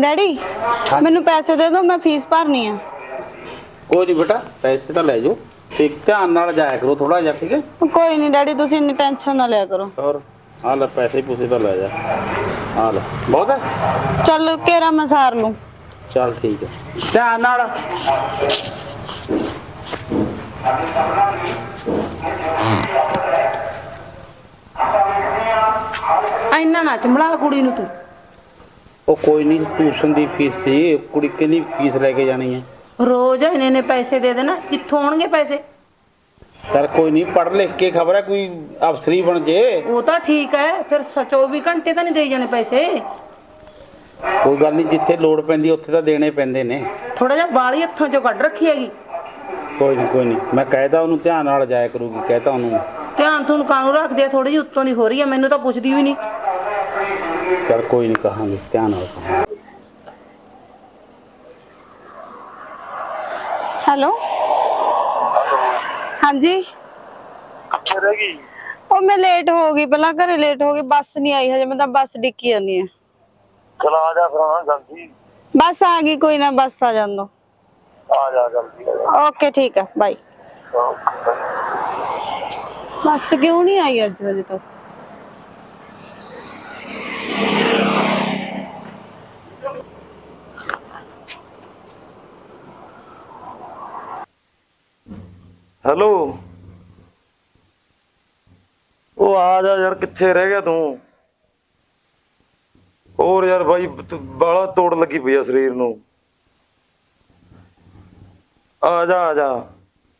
Daddy ਮੈਨੂੰ ਪੈਸੇ ਦੇ ਦਿਓ ਮੈਂ ਫੀਸ ਭਰਨੀ ਆ। ਕੋਈ ਨਹੀਂ ਬੇਟਾ ਪੈਸੇ ਤਾਂ ਲੈ ਜਾਓ। ਤੇ ਧਿਆਨ ਨਾਲ ਜਾਇਆ ਕਰੋ ਥੋੜਾ ਜਿਹਾ ਠੀਕ ਹੈ? ਕੋਈ ਨਹੀਂ ਡੈਡੀ ਤੁਸੀਂ ਇੰਨੀ ਟੈਨਸ਼ਨ ਨਾ ਲਿਆ ਕਰੋ। ਹੋਰ ਆ ਲੈ ਪੈਸੇ ਪੂਸੇ ਤਾਂ ਲੈ ਜਾ। ਆ ਲੈ ਬਹੁਤ ਹੈ? ਚੱਲ ਕੇਰਾ ਮੈਂ ਸਾਰ ਲੂੰ ਚੱਲ ਠੀਕ ਹੈ। ਧਿਆਨ ਨਾਲ। ਇੰਨਾ ਨਾ ਚੰਬਲਾ ਕੁੜੀ ਨੂੰ ਤੂੰ। ਉਹ ਕੋਈ ਨਹੀਂ ਟਿਊਸ਼ਨ ਦੀ ਫੀਸ ਸੀ ਕੁੜੀ ਕਹਿੰਦੀ ਫੀਸ ਲੈ ਕੇ ਜਾਣੀ ਹੈ। ਰੋਜ਼ ਇਹਨੇ ਨੇ ਪੈਸੇ ਦੇ ਦੇਣਾ ਜਿੱਥੋਂ ਆਉਣਗੇ ਪੈਸੇ। ਚੱਲ ਕੋਈ ਨਹੀਂ ਪੜ੍ਹ ਲਿਖ ਕੇ ਖਬਰ ਹੈ ਕੋਈ ਅਫਸਰੀ ਬਣ ਜੇ। ਉਹ ਤਾਂ ਠੀਕ ਹੈ ਫਿਰ ਸ- 24 ਘੰਟੇ ਤਾਂ ਨਹੀਂ ਦੇਈ ਜਾਣੇ ਪੈਸੇ। ਕੋਈ ਗੱਲ ਨਹੀਂ ਜਿੱਥੇ ਲੋੜ ਪੈਂਦੀ ਉੱਥੇ ਤਾਂ ਦੇਣੇ ਪੈਂਦੇ ਨੇ। ਥੋੜਾ ਜਿਹਾ ਬਾਲੀ ਹੱਥੋਂ ਚੋਂ ਕੱਢ ਰੱਖੀ ਹੈਗੀ। ਕੋਈ ਨਹੀਂ ਕੋਈ ਨਹੀਂ ਮੈਂ ਕਹਿਦਾ ਉਹਨੂੰ ਧਿਆਨ ਨਾਲ ਜਾਇਆ ਕਰੂਗੀ ਕਹਿਤਾ ਉਹਨੂੰ। ਧਿਆਨ ਤੁਹਾਨੂੰ ਕਾਨੂੰ ਰੱਖਦੇ ਥੋੜੀ ਜਿਹੀ ਉੱਤੋਂ ਦੀ ਹੋ ਰਹੀ ਹੈ ਮੈਨੂੰ ਤਾਂ ਪੁੱਛਦੀ ਵੀ ਨਹੀਂ। ਚੱਲ ਕੋਈ ਨਹੀਂ ਕਹਾਂਗੇ ਧਿਆਨ ਨਾਲ ਕਹਾਂਗੇ ਹੈਲੋ? ਹਾਂਜੀ? ਕਿੱਥੇ ਰਹਿ ਗਈ। ਉਹ ਮੈਂ ਲੇਟ ਹੋ ਗਈ ਪਹਿਲਾਂ ਘਰੇ ਲੇਟ ਹੋ ਗਈ ਬੱਸ ਨਹੀਂ ਆਈ ਹਜੇ ਮੈਂ ਤਾਂ ਬੱਸ ਡਿੱਕੀ ਜਾਂਦੀ ਆ। ਚਲ ਆ ਜਾ ਫਿਰ ਹਾਂ ਜਲਦੀ ਬੱਸ ਆ ਗਈ ਕੋਈ ਨਾ ਬੱਸ ਆ ਜਾਂਦੋ ਆ ਜਾ ਜਲਦੀ ਆ। ਜਾ ਓਕੇ ਠੀਕ ਆ ਬਾਈ ਬੱਸ ਕਿਉਂ ਨਹੀਂ ਆਈ ਅੱਜ ਵਜੇ ਤੱਕ? ਹੈਲੋ। ਉਹ ਆ ਜਾ ਯਾਰ, ਕਿੱਥੇ ਰਹਿ ਗਿਆ ਤੂੰ? ਹੋਰ ਯਾਰ ਬਾਈ ਬਾਲਾ ਤੋੜ ਲੱਗੀ ਪਈ ਆ ਸਰੀਰ ਨੂੰ। ਆ ਜਾ ਆ ਜਾ।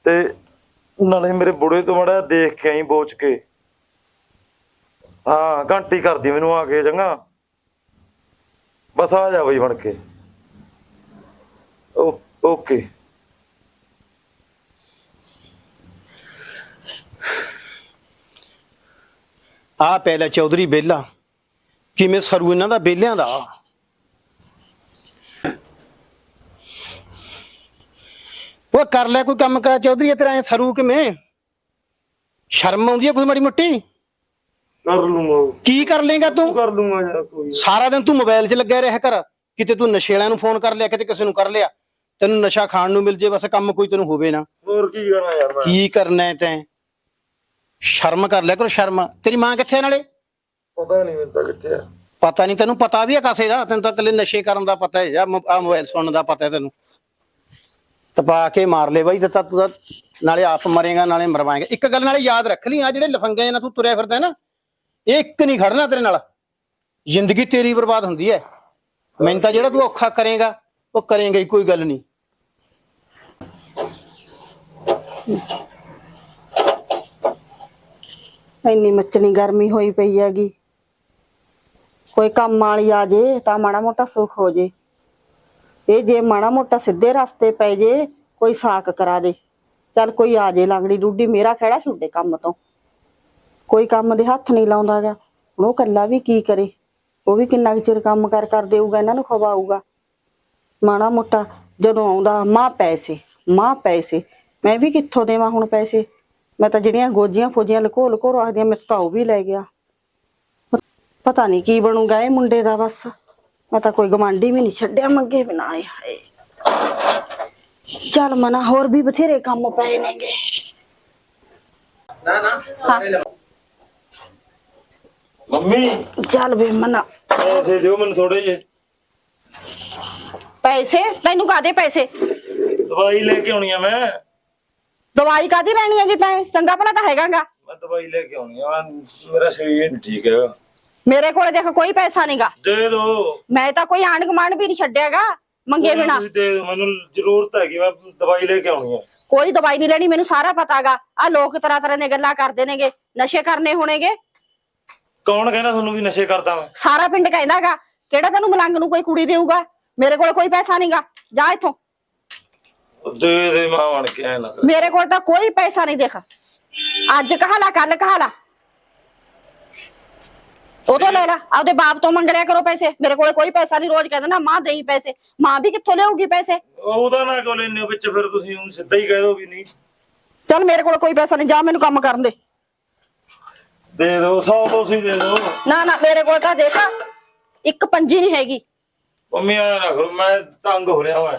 ਤੇ ਨਾਲੇ ਮੇਰੇ ਬੁੜੇ ਤੋਂ ਮੜਾ ਦੇਖ ਕੇ ਆਈ ਬੋਚ ਕੇ। ਹਾਂ, ਘੰਟੀ ਕਰਦੀ ਮੈਨੂੰ ਆ ਕੇ ਚੰਗਾ। ਬਸ ਆ ਜਾ ਬਈ ਬਣ ਕੇ। ਓ, ਓਕੇ। ਆ ਪਹਿਲਾ ਚੌਧਰੀ ਬੇਲਾ ਕਿਵੇਂ ਸਰੂ ਇਹਨਾਂ ਦਾ ਬੇਲਿਆਂ ਦਾ? ਉਹ ਕਰ ਲੈ ਕੋਈ ਕੰਮ ਕਰ ਚੌਧਰੀ ਤੇਰਾ ਐ ਸਰੂ ਕਿਵੇਂ? ਸ਼ਰਮ ਆਉਂਦੀ ਹੈ ਕੋਈ ਮਾੜੀ ਮੋਟੀ? ਕਰ ਲੂੰਗਾ। ਕੀ ਕਰ ਲੇਗਾ ਤੂੰ? ਕਰ ਲੂੰਗਾ ਯਾਰ ਕੋਈ ਸਾਰਾ ਦਿਨ ਤੂੰ ਮੋਬਾਈਲ 'ਚ ਲੱਗਿਆ ਰਿਹਾ ਕਰ। ਕਿਤੇ ਤੂੰ ਨਸ਼ੇ ਵਾਲਿਆਂ ਨੂੰ ਫੋਨ ਕਰ ਲਿਆ ਕਿਤੇ ਕਿਸੇ ਨੂੰ ਕਰ ਲਿਆ। ਤੈਨੂੰ ਨਸ਼ਾ ਖਾਣ ਨੂੰ ਮਿਲ ਜੇ ਬਸ ਕੰਮ ਕੋਈ ਤੈਨੂੰ ਹੋਵੇ ਨਾ। ਹੋਰ ਕੀ ਕਰਨਾ ਯਾਰ ਮੈਂ? ਕੀ ਕਰਨਾ ਤੈਂ? ਸ਼ਰਮ ਕਰ ਲਿਆ ਕਰੋ ਸ਼ਰਮ। ਤੇਰੀ ਮਾਂ ਕਿੱਥੇ ਆ ਨਾਲੇ? ਪਤਾ ਨਹੀਂ ਮੈਨੂੰ ਤਾਂ ਕਿੱਥੇ ਆ। ਪਤਾ ਨਹੀਂ ਤੈਨੂੰ ਪਤਾ ਵੀ ਹੈ ਕਾਸੇ ਦਾ? ਤੈਨੂੰ ਤਾਂ ਇਕੱਲੇ ਨਸ਼ੇ ਕਰਨ ਦਾ ਪਤਾ ਹੈ ਜਾਂ ਆ ਮੋਬਾਈਲ ਸੁਣਨ ਦਾ ਪਤਾ ਹੈ ਤੈਨੂੰ। ਤਪਾ ਕੇ ਮਾਰ ਲੈ ਬਾਈ ਤੇ ਤਾਂ ਤੂੰ ਤਾਂ ਨਾਲੇ ਆਪ ਮਰੇਗਾ ਨਾਲੇ ਮਰਵਾਏਗਾ। ਇੱਕ ਗੱਲ ਨਾਲੇ ਯਾਦ ਰੱਖ ਲਈ ਆ ਜਿਹੜੇ ਲਫੰਗੇ ਨਾਲ ਤੂੰ ਤੁਰਿਆ ਫਿਰਦਾ ਨਾ ਇਹ ਇੱਕ ਨਹੀਂ ਖੜਨਾ ਤੇਰੇ ਨਾਲ। ਜ਼ਿੰਦਗੀ ਤੇਰੀ ਬਰਬਾਦ ਹੁੰਦੀ ਹੈ। ਮੈਨੂੰ ਤਾਂ ਜਿਹੜਾ ਤੂੰ ਔਖਾ ਕਰੇਗਾ ਉਹ ਕਰੇਗਾ ਹੀ ਕੋਈ ਗੱਲ ਨਹੀਂ। ਇੰਨੀ ਮੱਚਣੀ ਗਰਮੀ ਹੋਈ ਪਈ ਹੈਗੀ। ਕੋਈ ਕੰਮ ਵਾਲੀ ਆ ਜੇ ਤਾਂ ਮਾੜਾ ਮੋਟਾ ਸੁੱਖ ਹੋ ਜੇ। ਇਹ ਜੇ ਮਾੜਾ ਮੋਟਾ ਸਿੱਧੇ ਰਸਤੇ ਪੈ ਜੇ, ਕੋਈ ਸਾਕ ਕਰਾ ਦੇ। ਚੱਲ ਕੋਈ ਆ ਜੇ ਲੰਗੜੀ ਡੁੱਡੀ, ਮੇਰਾ ਖੜਾ ਛੁੱਡੇ ਕੰਮ ਤੋਂ। ਕੋਈ ਕੰਮ ਦੇ ਹੱਥ ਨਹੀਂ ਲਾਉਂਦਾਗਾ ਹੁਣ ਉਹ ਕੱਲਾ ਵੀ ਕੀ ਕਰੇ? ਉਹ ਵੀ ਕਿੰਨਾ ਕੁ ਚਿਰ ਕੰਮ ਕਰ ਕਰ ਦੇਊਗਾ, ਇਹਨਾਂ ਨੂੰ ਖਵਾਊਗਾ। ਮਾੜਾ ਮੋਟਾ ਜਦੋਂ ਆਉਂਦਾ, ਮਾਂ ਪੈਸੇ ਮਾਂ ਪੈਸੇ। ਮੈਂ ਵੀ ਕਿੱਥੋਂ ਦੇਵਾਂ ਹੁਣ ਪੈਸੇ? ਮੈਂ ਤਾਂ ਜਿਹੜੀਆਂ ਗੋਜੀਆਂ ਫੋਜੀਆਂ ਲਕੋ ਲਕੋ ਰੱਖਦੀਆਂ ਮੈਂ ਉਹ ਵੀ ਲੈ ਗਿਆ। ਪਤਾ ਨਹੀਂ ਕੀ ਬਣੂਗਾ ਇਹ ਮੁੰਡੇ ਦਾ ਬਸ। ਮੈਂ ਤਾਂ ਕੋਈ ਗਵਾਂਢੀ ਵੀ ਨਹੀਂ ਛੱਡਿਆ ਮੰਗੇ ਬਿਨਾ ਆਏ ਹਾਏ। ਚੱਲ ਮਨਾ ਹੋਰ ਵੀ ਬਥੇਰੇ ਕੰਮ ਪਏ ਨੇਗੇ। ਮੰਮੀ। ਚੱਲ ਵੇ ਮਨਾ। ਪੈਸੇ ਦਿਓ ਮੈਨੂੰ ਥੋੜੇ ਜੇ ਪੈਸੇ? ਤੈਨੂੰ ਕਾਦੇ ਪੈਸੇ? ਦਵਾਈ ਲੈ ਕੇ ਆਉਣੀ ਆ ਮੈਂ। ਦਵਾਈ ਕਾਦੀ ਲੈਣੀ ਹੈ ਜੀ ਤੈਂ? ਚੰਗਾ ਭਲਾ ਤਾਂ ਹੈਗਾਗਾ। ਮੈਂ ਦਵਾਈ ਲੈ ਕੇ ਆਉਣੀ ਆ ਮੇਰਾ ਸਰੀਰ ਨਹੀਂ ਠੀਕ ਹੈ ਮੇਰੇ ਕੋਲ ਦੇਖ ਕੋਈ ਪੈਸਾ ਨਹੀਂਗਾ ਦੇ ਦੋ। ਮੈਂ ਤਾਂ ਕੋਈ ਆਂਢ ਗੁਆਂਢ ਵੀ ਨਹੀਂ ਛੱਡਿਆਗਾ ਮੰਗੇ ਬਿਨਾ। ਮੈਨੂੰ ਜ਼ਰੂਰਤ ਹੈਗੀ ਮੈਂ ਦਵਾਈ ਲੈ ਕੇ ਆਉਣੀ ਆ। ਕੋਈ ਦਵਾਈ ਨਹੀਂ ਲੈਣੀ ਮੈਨੂੰ ਸਾਰਾ ਪਤਾਗਾ। ਆ ਲੋਕ ਤਰ੍ਹਾਂ ਤਰ੍ਹਾਂ ਦੀਆਂ ਗੱਲਾਂ ਕਰਦੇ ਨੇਗੇ ਨਸ਼ੇ ਕਰਨੇ ਹੋਣਗੇ। ਕੌਣ ਕਹਿੰਦਾ ਤੁਹਾਨੂੰ ਵੀ ਨਸ਼ੇ ਕਰਦਾ ਮੈਂ? ਸਾਰਾ ਪਿੰਡ ਕਹਿੰਦਾਗਾ ਕਿਹੜਾ ਤੈਨੂੰ ਮਲੰਗ ਨੂੰ ਕੋਈ ਕੁੜੀ ਦੇਊਗਾ? ਮੇਰੇ ਕੋਲ ਕੋਈ ਪੈਸਾ ਨਹੀਂਗਾ ਜਾ ਇੱਥੋਂ। ਦੇ ਦੇ ਮਾਂ ਬਣ ਕੇ ਐ ਨਾ। ਕਰ। ਮੇਰੇ ਕੋਲ ਤਾਂ ਕੋਈ ਪੈਸਾ ਨਹੀਂ ਦੇਖ। ਅੱਜ ਕਹਾ ਲਾ ਕੱਲ ਕਹਾ ਲਾ। ਉਹ ਤੋਂ ਲੈ ਲਾ ਆਪਦੇ ਬਾਪ ਤੋਂ ਮੰਗ ਲਿਆ ਕਰੋ ਪੈਸੇ। ਮੇਰੇ ਕੋਲ ਕੋਈ ਪੈਸਾ ਨਹੀਂ ਰੋਜ਼ ਕਹਿੰਦਾ ਨਾ ਮਾਂ ਦੇਈ ਪੈਸੇ। ਮਾਂ ਵੀ ਕਿੱਥੋਂ ਲਿਆਊਗੀ ਪੈਸੇ? ਉਹਦਾ ਨਾ ਕੋਲ ਇੰਨੇ ਵਿੱਚ ਫਿਰ ਤੁਸੀਂ ਉਹਨੂੰ ਸਿੱਧਾ ਹੀ ਕਹਿ ਦੋ ਵੀ ਨਹੀਂ। ਚੱਲ ਮੇਰੇ ਕੋਲ ਕੋਈ ਪੈਸਾ ਨਹੀਂ ਜਾ ਮੈਨੂੰ ਕੰਮ ਕਰਨ ਦੇ। ਦੇ ਦੋ 100 ਤੁਸੀਂ ਦੇ ਦੋ ਨਾ ਨਾ ਮੇਰੇ ਕੋਲ ਤਾਂ ਦੇਖ ਇੱਕ ਪੰਜੀ ਨਹੀਂ ਹੈਗੀ। ਮੰਮੀ ਆ ਕਰੋ ਮੈਂ ਤੰਗ ਹੋ ਰਿਹਾ ਵਾ।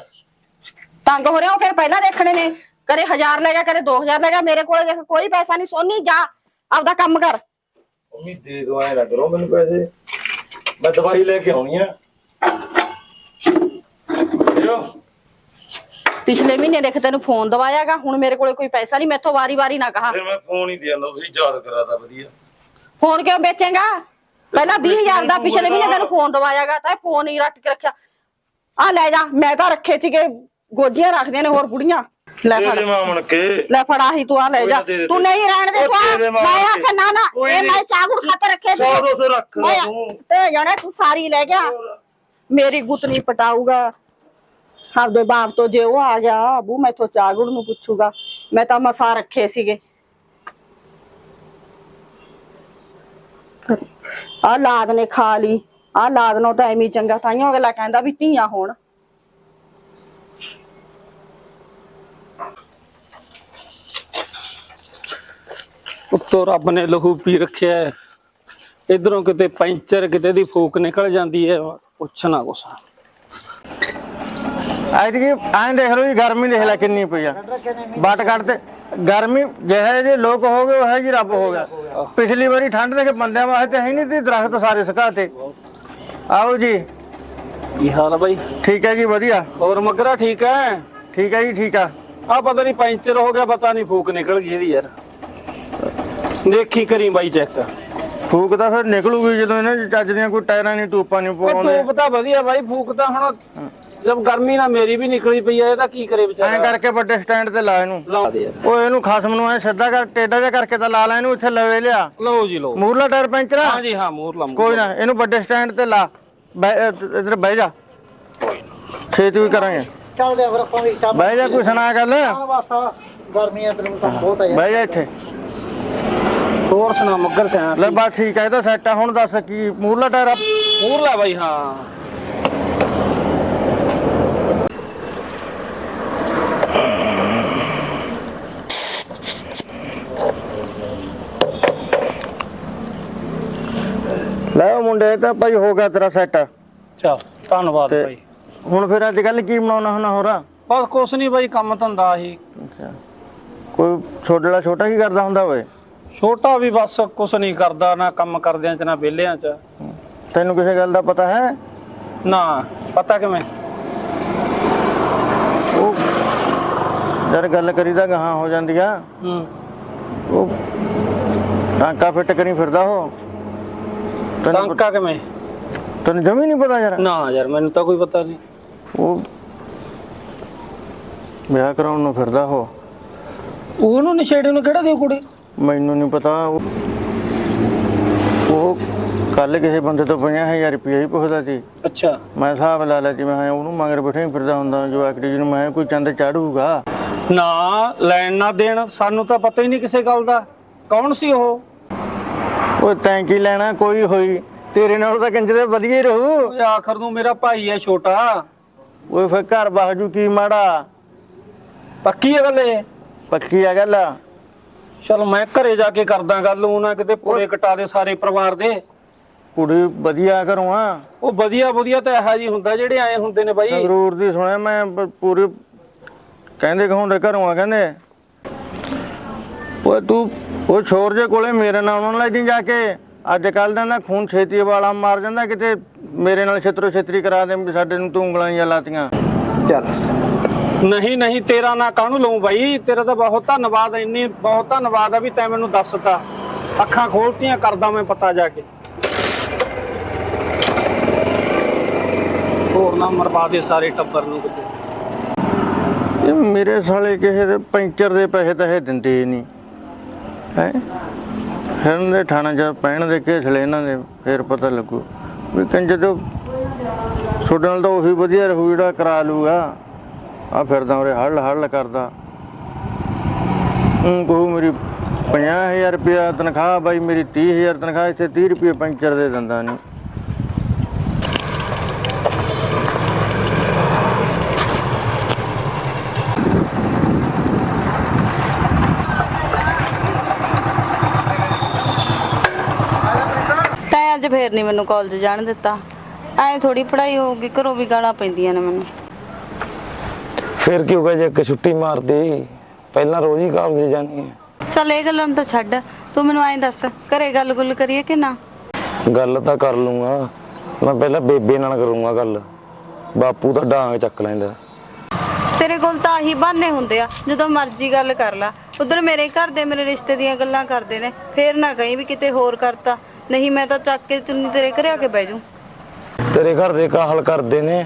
ਤੰਗ ਹੋ ਰਿਹਾ ਉਹ ਫਿਰ ਪਹਿਲਾਂ ਦੇਖਣੇ ਨੇ। ਕਰੇ 1000 ਲੈ ਗਿਆ ਕਰੇ 2000 ਲੈ ਗਿਆ ਮੇਰੇ ਕੋਲ ਦੇਖ ਕੋਈ ਪੈਸਾ ਨਹੀਂ ਸੋਨੀ ਜਾ ਆਪਦਾ ਕੰਮ ਕਰ। ਮੰਮੀ ਦੇ ਦੋ ਐ ਨਾ ਕਰੋ ਮੈਨੂੰ ਪੈਸੇ। ਮੈਂ ਦਵਾਈ ਲੈ ਕੇ ਆਉਣੀ ਆ। ਪਿਛਲੇ ਮਹੀਨੇ ਦੇਖ ਤੈਨੂੰ ਫੋਨ ਦਵਾਇਆਗਾ ਹੁਣ ਮੇਰੇ ਕੋਲੇ ਕੋਈ ਪੈਸਾ ਨਹੀਂ ਮੈਥੋਂ ਵਾਰੀ-ਵਾਰੀ ਨਾ ਕਹਾ। ਫਿਰ ਮੈਂ ਫੋਨ ਹੀ ਦੇ ਆਂਦਾ ਤੁਸੀਂ ਯਾਦ ਕਰਾਤਾ ਵਧੀਆ। ਫੋਨ ਕਿਉਂ ਵੇਚੇਗਾ? ਪਹਿਲਾਂ 20000 ਦਾ ਪਿਛਲੇ ਮਹੀਨੇ ਤੈਨੂੰ ਫੋਨ ਦਵਾਇਆਗਾ ਤਾਂ ਫੋਨ ਹੀ ਰੱਟ ਕੇ ਰੱਖਿਆ। ਆ ਲੈ ਜਾ ਮੈਂ ਤਾਂ ਰੱਖੇ ਸੀਗੇ ਗੋਦੀਆਂ ਰੱਖਦੇ ਨੇ ਹੋਰ ਬੁੜੀਆਂ। ਲੈ ਫੜ। ਦੇ ਮਾਮਣ ਕੇ। ਲੈ ਫੜ ਆਹੀ ਤੂੰ ਆ ਲੈ ਜਾ। ਤੂੰ। ਨਹੀਂ ਰਹਿਣ ਦੇ ਤੂੰ ਮਾਂ ਮੈਂ। ਆਖ ਨਾ ਨਾ ਇਹ। ਮੈਂ ਚਾਗੁੜ ਖਾਤਰ ਰੱਖੇ ਸੌ। ਦੋ ਸੌ ਰੱਖ ਲੈ ਮੈਂ- ਤੂੰ। ਤੇ ਜਾਣੇ ਤੂੰ ਸਾਰੀ ਲੈ ਗਿਆ। ਮੇਰੀ ਗੁੱਤਨੀ ਪਟਾਊਗਾ। ਆਪਦੇ ਬਾਪ ਤੋਂ ਜੇ ਉਹ ਆ ਗਿਆ ਬੂ ਮੈਥੋਂ ਚਾਗੁੜ ਨੂੰ ਪੁੱਛੂਗਾ। ਮੈਂ ਤਾਂ ਮਸਾ ਰੱਖੇ ਸੀਗੇ। ਆ ਲਾਦ ਨੇ ਖਾ ਲਈ। ਆ ਲਾਦ ਨੂੰ ਤਾਂ ਐਵੇਂ ਹੀ ਚੰਗਾ ਤਾਈਓ ਅਗਲਾ ਕਹਿੰਦਾ ਵੀ ਧੀਆਂ ਹੋਣ। ਉੱਤੋਂ ਰੱਬ ਨੇ ਲਹੂ ਪੀ ਰੱਖਿਆ ਹੈ। ਇਧਰੋਂ ਕਿਤੇ ਪੈਂਚਰ ਕਿਤੇ ਦੀ ਫੂਕ ਨਿਕਲ ਜਾਂਦੀ ਹੈ। ਪੁੱਛਣਾ ਕੁਛ। ਐਤਕੀ ਐਂ ਦੇਖ ਲਓ ਜੀ ਗਰਮੀ ਦੇਖ ਲੈ ਕਿੰਨੀ ਪਈ ਆ। ਬੱਟ ਕੱਢ ਤੇ ਗਰਮੀ ਜਿਹੇ ਜੇ ਲੋਕ ਹੋ ਗਏ ਉਹ ਜੀ ਰੱਬ ਹੋ ਗਿਆ। ਪਿਛਲੀ ਵਾਰੀ ਠੰਡ ਦੇ ਕੇ ਬੰਦਿਆਂ ਵਾਸਤੇ ਹੈ ਨਹੀਂ ਤੇ ਦਰਖਤ ਸਾਰੇ ਸੁਕਾਤੇ ਆਓ ਜੀ। ਕੀ ਹਾਲ ਹੈ ਬਾਈ? ਠੀਕ ਹੈ ਜੀ ਵਧੀਆ। ਹੋਰ ਮਗਰਾ ਠੀਕ ਹੈ? ਠੀਕ ਹੈ ਜੀ ਠੀਕ ਆ। ਆ ਪਤਾ ਨਹੀਂ ਪੈਂਚਰ ਹੋ ਗਿਆ ਪਤਾ ਨਹੀਂ ਫੂਕ ਨਿਕਲ ਗਈ ਇਹਦੀ ਯਾਰ। ਦੇਖੀ ਕਰੀ ਬਾਈ ਚੈੱਕ ਫੂਕ ਤਾਂ ਫਿਰ ਨਿਕਲੂਗੀ ਜਦੋਂ ਇਹਨਾਂ ਚ ਚੱਜ ਦੀਆਂ ਕੋਈ ਟਾਇਰਾਂ ਨਹੀਂ ਟੂਪਾਂ ਨਹੀਂ ਉਹ ਪਵਾਉਂਦੇ ਤਾਂ ਵਧੀਆ ਬਾਈ ਫੂਕ ਤਾਂ ਹੁਣ ਜਦ ਗਰਮੀ ਨਾਲ ਮੇਰੀ ਵੀ ਨਿਕਲੀ ਪਈ ਹੈ ਇਹਦਾ ਕੀ ਕਰੇ ਐਂ ਵਿਚਾਰਾ ਕਰਕੇ ਵੱਡੇ ਸਟੈਂਡ ਤੇ ਲਾ ਇਹਨੂੰ। ਲਾ ਦੇ ਯਾਰ। ਉਹ ਇਹਨੂੰ ਖਸਮ ਨੂੰ ਐ ਸਿੱਧਾ ਕਰ ਟੇਡਾ ਜਿਹਾ ਕਰਕੇ ਤਾਂ ਲਾ ਲੈ ਇਹਨੂੰ ਇੱਥੇ ਲਵੇ ਲਿਆ। ਲਓ ਜੀ ਲਓ। ਮੂਰਲਾ ਟਾਇਰ ਪੈਂਚਰ ਆ? ਹਾਂ ਜੀ ਹਾਂ ਮੂਰ ਲੰਮ ਕੋਈ ਨਾ ਇਹਨੂੰ ਵੱਡੇ ਸਟੈਂਡ ਤੇ ਲਾ। ਅਹ ਇੱਧਰ ਬਹਿ ਜਾ। ਛੇਤੀ ਵੀ ਕਰਾਂਗੇ। ਚੱਲਦੇ ਆ ਫਿਰ ਆਪਾਂ ਵੀ ਚੱਲ। ਬਹਿ ਜਾ ਕੋਈ ਸੁਣਾ ਗੱਲ। ਗਰਮੀਆਂ ਤੈਨੂੰ ਤਾਂ ਬਹੁਤ ਆ ਯਾਰ। ਬਹਿ ਜਾ ਇੱਥੇ। ਹੋਰ ਸੁਣਾ ਮੱਗਰ ਸਿਆ ਲੈ ਬਸ ਠੀਕ ਹੈ ਇਹਦਾ ਸੈੱਟ ਆ ਹੁਣ ਦੱਸ ਕੀ ਮੂਰਲਾ ਟਾਇਰ ਆ? ਮੂਰ ਲਾ ਬਾਈ ਹਾਂ। ਲੈ ਉਹ ਮੁੰਡੇ ਤਾਂ ਭਾਈ ਹੋ ਗਿਆ ਤੇਰਾ ਸੈੱਟ ਚਲ ਧੰਨਵਾਦ ਤੇ ਬਾਈ। ਹੁਣ ਫਿਰ ਅੱਜ ਕੱਲ ਕੀ ਬਣਾਉਣਾ ਹੁਣਾ ਹੋਰਾ? ਬਸ ਕੁਛ ਨਹੀਂ ਬਾਈ ਕੰਮ ਧੰਦਾ ਹੀ ਅੱਛਾ। ਕੋਈ ਛੋਟੇ ਵਾਲਾ ਛੋਟਾ ਕੀ ਕਰਦਾ ਹੁੰਦਾ ਓਏ? ਛੋਟਾ ਵੀ ਬਸ ਕੁਛ ਨਹੀਂ ਕਰਦਾ ਨਾ ਕੰਮ ਕਰਦਿਆਂ ਚ ਨਾ ਵਿਹਲਿਆਂ ਚ। ਤੈਨੂੰ ਕਿਸੇ ਗੱਲ ਦਾ ਪਤਾ ਹੈ? ਨਾ ਪਤਾ ਕਿਵੇਂ? ਉਹ ਜਦ ਗੱਲ ਕਰੀਦਾ ਗਾਹਾਂ ਹੋ ਜਾਂਦੀ ਆ ਹੂੰ। ਉਹ ਟਾਂਕਾ ਫਿੱਟ ਕਰੀ ਫਿਰਦਾ ਉਹ। ਤੈਨੂੰ ਟਾਂਕਾ ਕਿਵੇਂ? ਤੈਨੂੰ ਜਮੀ ਨਹੀਂ ਪਤਾ ਯਾਰ। ਨਾ ਯਾਰ ਮੈਨੂੰ ਤਾਂ ਕੋਈ ਪਤਾ ਨਹੀਂ। ਉਹ ਵਿਆਹ ਕਰਾਉਣ ਨੂੰ ਫਿਰਦਾ ਉਹ। ਉਹਨੂੰ ਨਸ਼ੇੜੀ ਨੂੰ ਕਿਹੜਾ ਦਿਓ ਕੁੜੀ? ਮੈਨੂੰ ਨਹੀਂ ਪਤਾ। ਉਹ- ਕੱਲ ਕਿਸੇ ਬੰਦੇ ਤੋਂ 50000 ਰੁਪਏ ਹੀ ਪੁੱਛਦਾ ਸੀ। ਅੱਛਾ। ਮੈਂ ਹਿਸਾਬ ਲਾ ਲਿਆ ਸੀ ਮੈਂ ਕਿਹਾ ਉਹਨੂੰ ਮਗਰ ਬੈਠੇ ਹੀ ਫਿਰਦਾ ਹੁੰਦਾ ਜੋ ਆਕੜੀ ਨੂੰ ਮੈਂ ਕਿਹਾ ਕੋਈ ਚੰਦ ਚਾੜੂਗਾ। ਨਾ ਲੈਣ ਨਾ ਦੇਣ ਸਾਨੂੰ ਤਾਂ ਪਤਾ ਹੀ ਨਹੀਂ ਕਿਸੇ ਗੱਲ ਦਾ। ਕੌਣ ਸੀ ਉਹ? ਉਹ ਤੈਂ ਕੀ ਲੈਣਾ ਕੋਈ ਹੋਈ। ਤੇਰੇ ਨਾਲ ਤਾਂ ਕੰਜਰੇ ਵਧੀਆ ਹੀ ਰਹੂ। ਓਏ ਆਖਰ ਨੂੰ ਮੇਰਾ ਭਾਈ ਹੈ ਛੋਟਾ। ਉਹ ਫਿਰ ਘਰ ਬਾਜੂ ਕੀ ਮਾੜਾ। ਪੱਕੀ ਹੈ ਗੱਲ ਇਹ? ਪੱਕੀ ਆ ਗੱਲ। ਚਲ ਮੈਂ ਘਰੇ ਜਾ ਕੇ ਕਰਦਾ ਗੱਲ ਉਹ ਨਾ ਕਿਤੇ ਪੂਰੇ ਕਟਾ ਦੇ ਸਾਰੇ ਪਰਿਵਾਰ ਦੇ। ਕੁੜੀ ਵਧੀਆ ਘਰੋਂ ਆ? ਉਹ ਵਧੀਆ ਵਧੀਆ ਤਾਂ ਇਹੋ ਜੀ ਹੁੰਦਾ ਜਿਹੜੇ ਆਏ ਹੁੰਦੇ ਨੇ ਬਾਈ। ਸੰਗਰੂਰ ਦੀ ਸੁਣਿਆ ਮੈਂ ਬ- ਪੂਰੀ ਕਹਿੰਦੇ ਕਹੋਂਦੇ ਘਰੋਂ ਆ ਕਹਿੰਦੇ? ਓਏ ਤੂੰ ਉਹ ਛੋਰ ਜੇ ਕੋਲੇ ਮੇਰੇ ਨਾਲ ਉਹਨਾਂ ਲੈ ਜੀ ਜਾ ਕੇ। ਅੱਜ ਕੱਲ ਦਾ ਨਾ ਖੂਨ ਛੇਤੀ ਵਾਲਾ ਮਾਰ ਜਾਂਦਾ ਕਿਤੇ ਮੇਰੇ ਨਾਲ ਛਿੱਤਰੋ ਛਿੱਤਰੀ ਕਰਾ ਦੇ ਵੀ ਸਾਡੇ ਨੂੰ ਤੂੰ ਉਂਗਲਾਂ ਜਿਹਾ ਲਾਤੀਆਂ। ਚੱਲ। ਨਹੀਂ ਨਹੀਂ, ਤੇਰਾ ਨਾ ਕਾਹਨੂੰ ਲਊ ਬਾਈ? ਤੇਰਾ ਤਾਂ ਬਹੁਤ ਧੰਨਵਾਦ ਇੰਨੀ ਬਹੁਤ ਧੰਨਵਾਦ ਆ ਵੀ ਤੈਂ ਮੈਨੂੰ ਦੱਸਤਾ। ਅੱਖਾਂ ਖੋਲਤੀਆਂ ਕਰਦਾ ਮੈਂ ਪਤਾ ਜਾ ਕੇ। ਹੋਰ ਨਾ ਮਰਵਾ ਦੇ ਸਾਰੇ ਟੱਬਰ ਨੂੰ ਕਿਤੇ। ਇਹ ਮੇਰੇ ਸਾਲੇ ਕਿਸੇ ਦੇ ਪੈਂਚਰ ਦੇ ਪੈਸੇ ਤਾਂ ਇਹ ਦਿੰਦੇ ਹੀ ਨਹੀਂ। ਹੈ? ਇਹਨਾਂ ਦੇ ਥਾਣਾ ਚ ਪੈਣ ਦੇ ਘੇਸਲੇ ਇਹਨਾਂ ਦੇ, ਫਿਰ ਪਤਾ ਲੱਗੂ। ਵੀ ਕੰਜ ਤੋਂ ਤੁਹਾਡੇ ਨਾਲ ਤਾਂ ਉਹੀ ਵਧੀਆ ਰਹੂ ਜਿਹੜਾ ਕਰਾ ਲੂਗਾ ਆ ਫਿਰਦਾ ਉਰੇ ਹੱਲ ਹੱਲ ਕਰਦਾ। ਹੂੰ ਕਹੂ ਮੇਰੀ 50000 ਰੁਪਇਆ ਤਨਖਾਹ, ਬਾਈ ਮੇਰੀ 30000 ਤਨਖਾਹ, ਇੱਥੇ 30 ਰੁਪਏ ਪੈਂਚਰ ਦੇ ਦਿੰਦਾ ਨਹੀਂ ਤੈਂ ਅੱਜ ਫੇਰ ਨਹੀਂ ਮੈਨੂੰ ਕਾਲਜ ਜਾਣ ਦਿੱਤਾ। ਐ ਥੋੜੀ ਪੜ੍ਹਾਈ ਹੋਊਗੀ, ਘਰੋਂ ਵੀ ਗਾਲਾਂ ਪੈਂਦੀਆਂ ਨੇ ਮੈਨੂੰ। ਫਿਰ ਕੀ ਹੋਗਾ ਜੇ ਇੱਕ ਛੁੱਟੀ ਮਾਰਦੀ? ਪਹਿਲਾਂ ਰੋਜ਼ ਹੀ ਕਾਲਜ ਜਾਣੀ ਹੈ। ਚੱਲ ਇਹ ਗੱਲਾਂ ਨੂੰ ਤਾਂ ਛੱਡ। ਤੂੰ ਮੈਨੂੰ ਐਂ ਦੱਸ ਘਰੇ ਗੱਲ ਗੁੱਲ ਕਰੀਏ ਕਿ ਨਾ? ਗੱਲ ਤਾਂ ਕਰ ਲੂੰਗਾ। ਮੈਂ ਪਹਿਲਾਂ ਬੇਬੇ ਨਾਲ ਕਰੂੰਗਾ ਗੱਲ। ਬਾਪੂ ਤਾਂ ਡਾਂਗ ਚੱਕ ਲੈਂਦਾ। ਤੇਰੇ ਕੋਲ ਤਾਂ ਆਹੀ ਬਹਾਨੇ ਹੁੰਦੇ ਆ। ਜਦੋਂ ਮਰਜ਼ੀ ਗੱਲ ਕਰ ਲੈ। ਉਧਰ ਮੇਰੇ ਘਰ ਦੇ ਮੇਰੇ ਰਿਸ਼ਤੇ ਦੀਆਂ ਗੱਲਾਂ ਕਰਦੇ ਨੇ। ਫੇਰ ਨਾ ਕਹੀਂ ਵੀ ਕਿਤੇ ਹੋਰ ਕਰਤਾ। ਨਹੀਂ ਮੈਂ ਤਾਂ ਚੱਕ ਕੇ ਚੁੰਨੀ ਤੇਰੇ ਘਰੇ ਆ ਕੇ ਬਹਿ ਜੂ ਤੇਰੇ ਘਰ ਦੇ ਕਾਹਲ ਕਰਦੇ ਨੇ।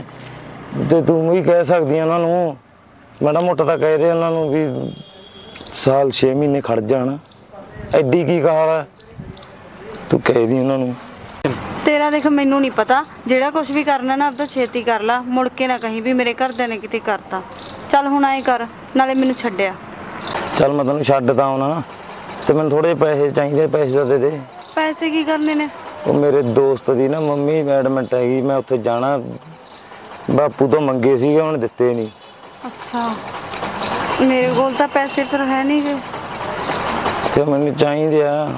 ਤੇ ਤੂੰ ਵੀ ਕਹਿ ਸਕਦੀ ਆ ਉਹਨਾਂ ਨੂੰ। ਮਾੜਾ ਮੋਟਾ ਤਾਂ ਕਹਿ ਦੇ ਉਹਨਾਂ ਨੂੰ ਵੀ ਸਾਲ 6 ਮਹੀਨੇ ਖੜ ਜਾਣ। ਐਡੀ ਕੀ ਕਾਹਲ ਹੈ ਤੂੰ ਕਹਿ ਦੀ ਉਹਨਾਂ ਨੂੰ। ਤੇਰਾ ਦੇਖ ਮੈਨੂੰ ਨਹੀਂ ਪਤਾ ਜਿਹੜਾ ਕੁਝ ਵੀ ਕਰਨਾ ਨਾ ਆਪਦਾ ਛੇਤੀ ਕਰ ਲਾ ਮੁੜ ਕੇ ਨਾ ਕਹੀਂ ਵੀ ਮੇਰੇ ਘਰਦਿਆਂ ਨੇ ਕਿਤੇ ਕਰਤਾ। ਚੱਲ ਹੁਣ ਐਂ ਕਰ ਨਾਲੇ ਮੈਨੂੰ ਛੱਡਿਆ। ਚੱਲ ਮੈਂ ਤੈਨੂੰ ਛੱਡ ਤਾ ਆਉਣਾ ਤੇ ਮੈਨੂੰ ਥੋੜੇ ਪੈਸੇ ਚਾਹੀਦੇ ਪੈਸੇ ਤਾਂ ਦੇ ਦੇ। ਪੈਸੇ ਕੀ ਕਰਨੇ ਨੇ? ਉਹ ਮੇਰੇ ਦੋਸਤ ਦੀ ਨਾ ਮੰਮੀ ਐਡਮਿਟ ਹੈਗੀ ਮੈਂ ਉੱਥੇ ਜਾਣਾ। ਬਾਪੂ ਤੋਂ ਮੰਗੇ ਸੀਗੇ ਉਹਨੇ ਦਿੱਤੇ ਨਹੀਂ। ਅੱਛਾ। ਮੇਰੇ ਕੋਲ ਤਾਂ ਪੈਸੇ ਫਿਰ ਹੈ ਨਹੀਂ ਗੇ। ਤੇ ਮੈਨੂੰ ਚਾਹੀਦੇ ਆ?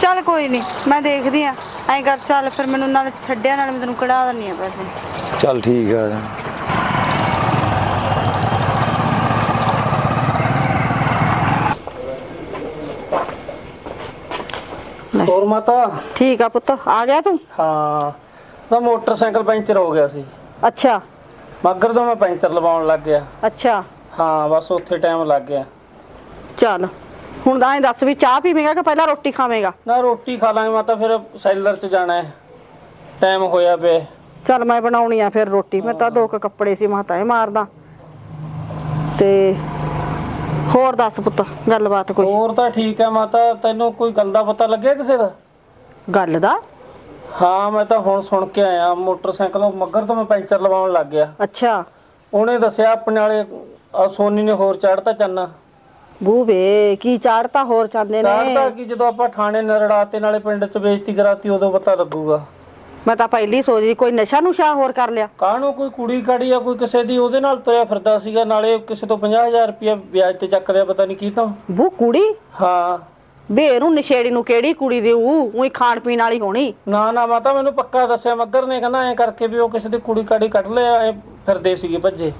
ਚੱਲ ਕੋਈ ਨਹੀਂ ਮੈਂ ਦੇਖਦੀ ਆ। ਐਂ ਕਰ ਚੱਲ ਫਿਰ ਮੈਨੂੰ ਨਾਲ ਛੱਡਿਆ ਨਾਲ ਮੈਂ ਤੈਨੂੰ ਕਢਾ ਦਿੰਨੀ ਆ ਪੈਸੇ। ਚੱਲ ਠੀਕ ਆ। ਹੋਰ ਮਾਤਾ? ਠੀਕ ਆ ਪੁੱਤ ਆ ਗਿਆ ਤੂੰ? ਹਾਂ। ਤਾਂ ਮੋਟਰਸਾਈਕਲ ਪੈਂਚਰ ਹੋ ਗਿਆ ਸੀ। ਅੱਛਾ। ਮਗਰ ਤੋਂ ਮੈਂ ਪੈਂਚਰ ਲਵਾਉਣ ਲੱਗ ਗਿਆ। ਅੱਛਾ। ਹਾਂ ਬਸ ਉੱਥੇ ਟਾਈਮ ਲੱਗ ਗਿਆ। ਚੱਲ ਹੁਣ ਤਾਂ ਐਂ ਦੱਸ ਵੀ ਚਾਹ ਪੀਵੇਂਗਾ ਕਿ ਪਹਿਲਾਂ ਰੋਟੀ ਖਾਵੇਂਗਾ? ਨਾ ਰੋਟੀ ਖਾ ਲਾਂਗੇ ਮਾਤਾ ਫਿਰ ਸੈਲਰ 'ਚ ਜਾਣਾ ਹੈ। ਟਾਈਮ ਹੋਇਆ ਪਿਆ। ਚੱਲ ਮੈਂ ਬਣਾਉਣੀ ਆ ਫਿਰ ਰੋਟੀ। ਮੈਂ ਤਾਂ ਦੋ ਕੁ ਕੱਪੜੇ ਸੀ ਮੈਂ ਤਾਂ ਇਹ ਮਾਰਦਾ। ਤੇ ਹੋਰ ਦੱਸ ਪੁੱਤ ਗੱਲਬਾਤ ਕੋਈ? ਹੋਰ ਤਾਂ ਠੀਕ ਹੈ ਮਾਤਾ ਤੈਨੂੰ ਕੋਈ ਗੱਲ ਦਾ ਪਤਾ ਲੱਗਿਆ ਕਿਸੇ ਦਾ? ਗੱਲ ਦਾ? ਹਾਂ ਮੈਂ ਤਾਂ ਹੁਣ ਸੁਣ ਕੇ ਆਇਆ ਮੋਟਰਸਾਈਕਲ ਮੱਗਰ ਤੋਂ ਮੈਂ ਪੈਂਚਰ ਲਵਾਉਣ ਲੱਗ ਗਿਆ। ਅੱਛਾ। ਉਹਨੇ ਦੱਸਿਆ ਆਪਣੇ ਵਾਲੇ ਆਹ ਸੋਨੀ ਨੇ ਹੋਰ ਚੜਤਾ ਚੰਨਾ। ਬੂਵੇ ਕੀ ਚਾੜਤਾ ਹੋਰ ਚਾਹੁੰਦੇ ਚੜਤਾ ਨੇ ਕਿ ਜਦੋਂ ਆਪਾਂ ਥਾਣੇ ਨਰੜਾਤੇ ਨਾਲੇ ਪਿੰਡ 'ਚ ਬੇਇੱਜ਼ਤੀ ਕਰਾਤੀ ਉਦੋਂ ਪਤਾ ਲੱਗੂਗਾ। ਮੈਂ ਤਾਂ ਪਹਿਲੀ ਸੋਚਦੀ ਕੋਈ ਨਸ਼ਾ ਨੁਸ਼ਾ ਹੋਰ ਕਰ ਲਿਆ। ਕਾਹਨੂੰ ਕੋਈ ਕੁੜੀ ਕਾੜੀ ਆ ਕੋਈ ਕਿਸੇ ਦੀ ਉਹਦੇ ਨਾਲ ਤੁਰਿਆ ਫਿਰਦਾ ਸੀਗਾ ਨਾਲੇ ਕਿਸੇ ਤੋਂ 50000 ਰੁਪਇਆ ਵਿਆਜ ਤੇ ਚੱਕ ਲਿਆ ਪਤਾ ਨਹੀਂ ਕੀ ਤਾਂ। ਬੂ ਕੁੜੀ? ਹਾਂ। ਬੇ ਨੂੰ ਨਸ਼ੇੜੀ ਨੂੰ ਕਿਹੜੀ ਕੁੜੀ ਦੇਊ? ਉਹੀ ਖਾਣ ਪੀਣ ਵਾਲੀ ਹੋਣੀ। ਨਾ ਨਾ ਮਾਤਾ ਮੈਨੂੰ ਪੱਕਾ ਦੱਸਿਆ ਮੱਗਰ ਨੇ ਕਹਿੰਦਾ ਐ ਕਰਕੇ ਵੀ ਉਹ ਕਿਸੇ ਦੀ ਕੁੜੀ ਕਾੜੀ ਕੱਢ ਲਿਆ ਐ ਫਿਰਦੇ ਸੀਗੇ ਭੱਜੇ।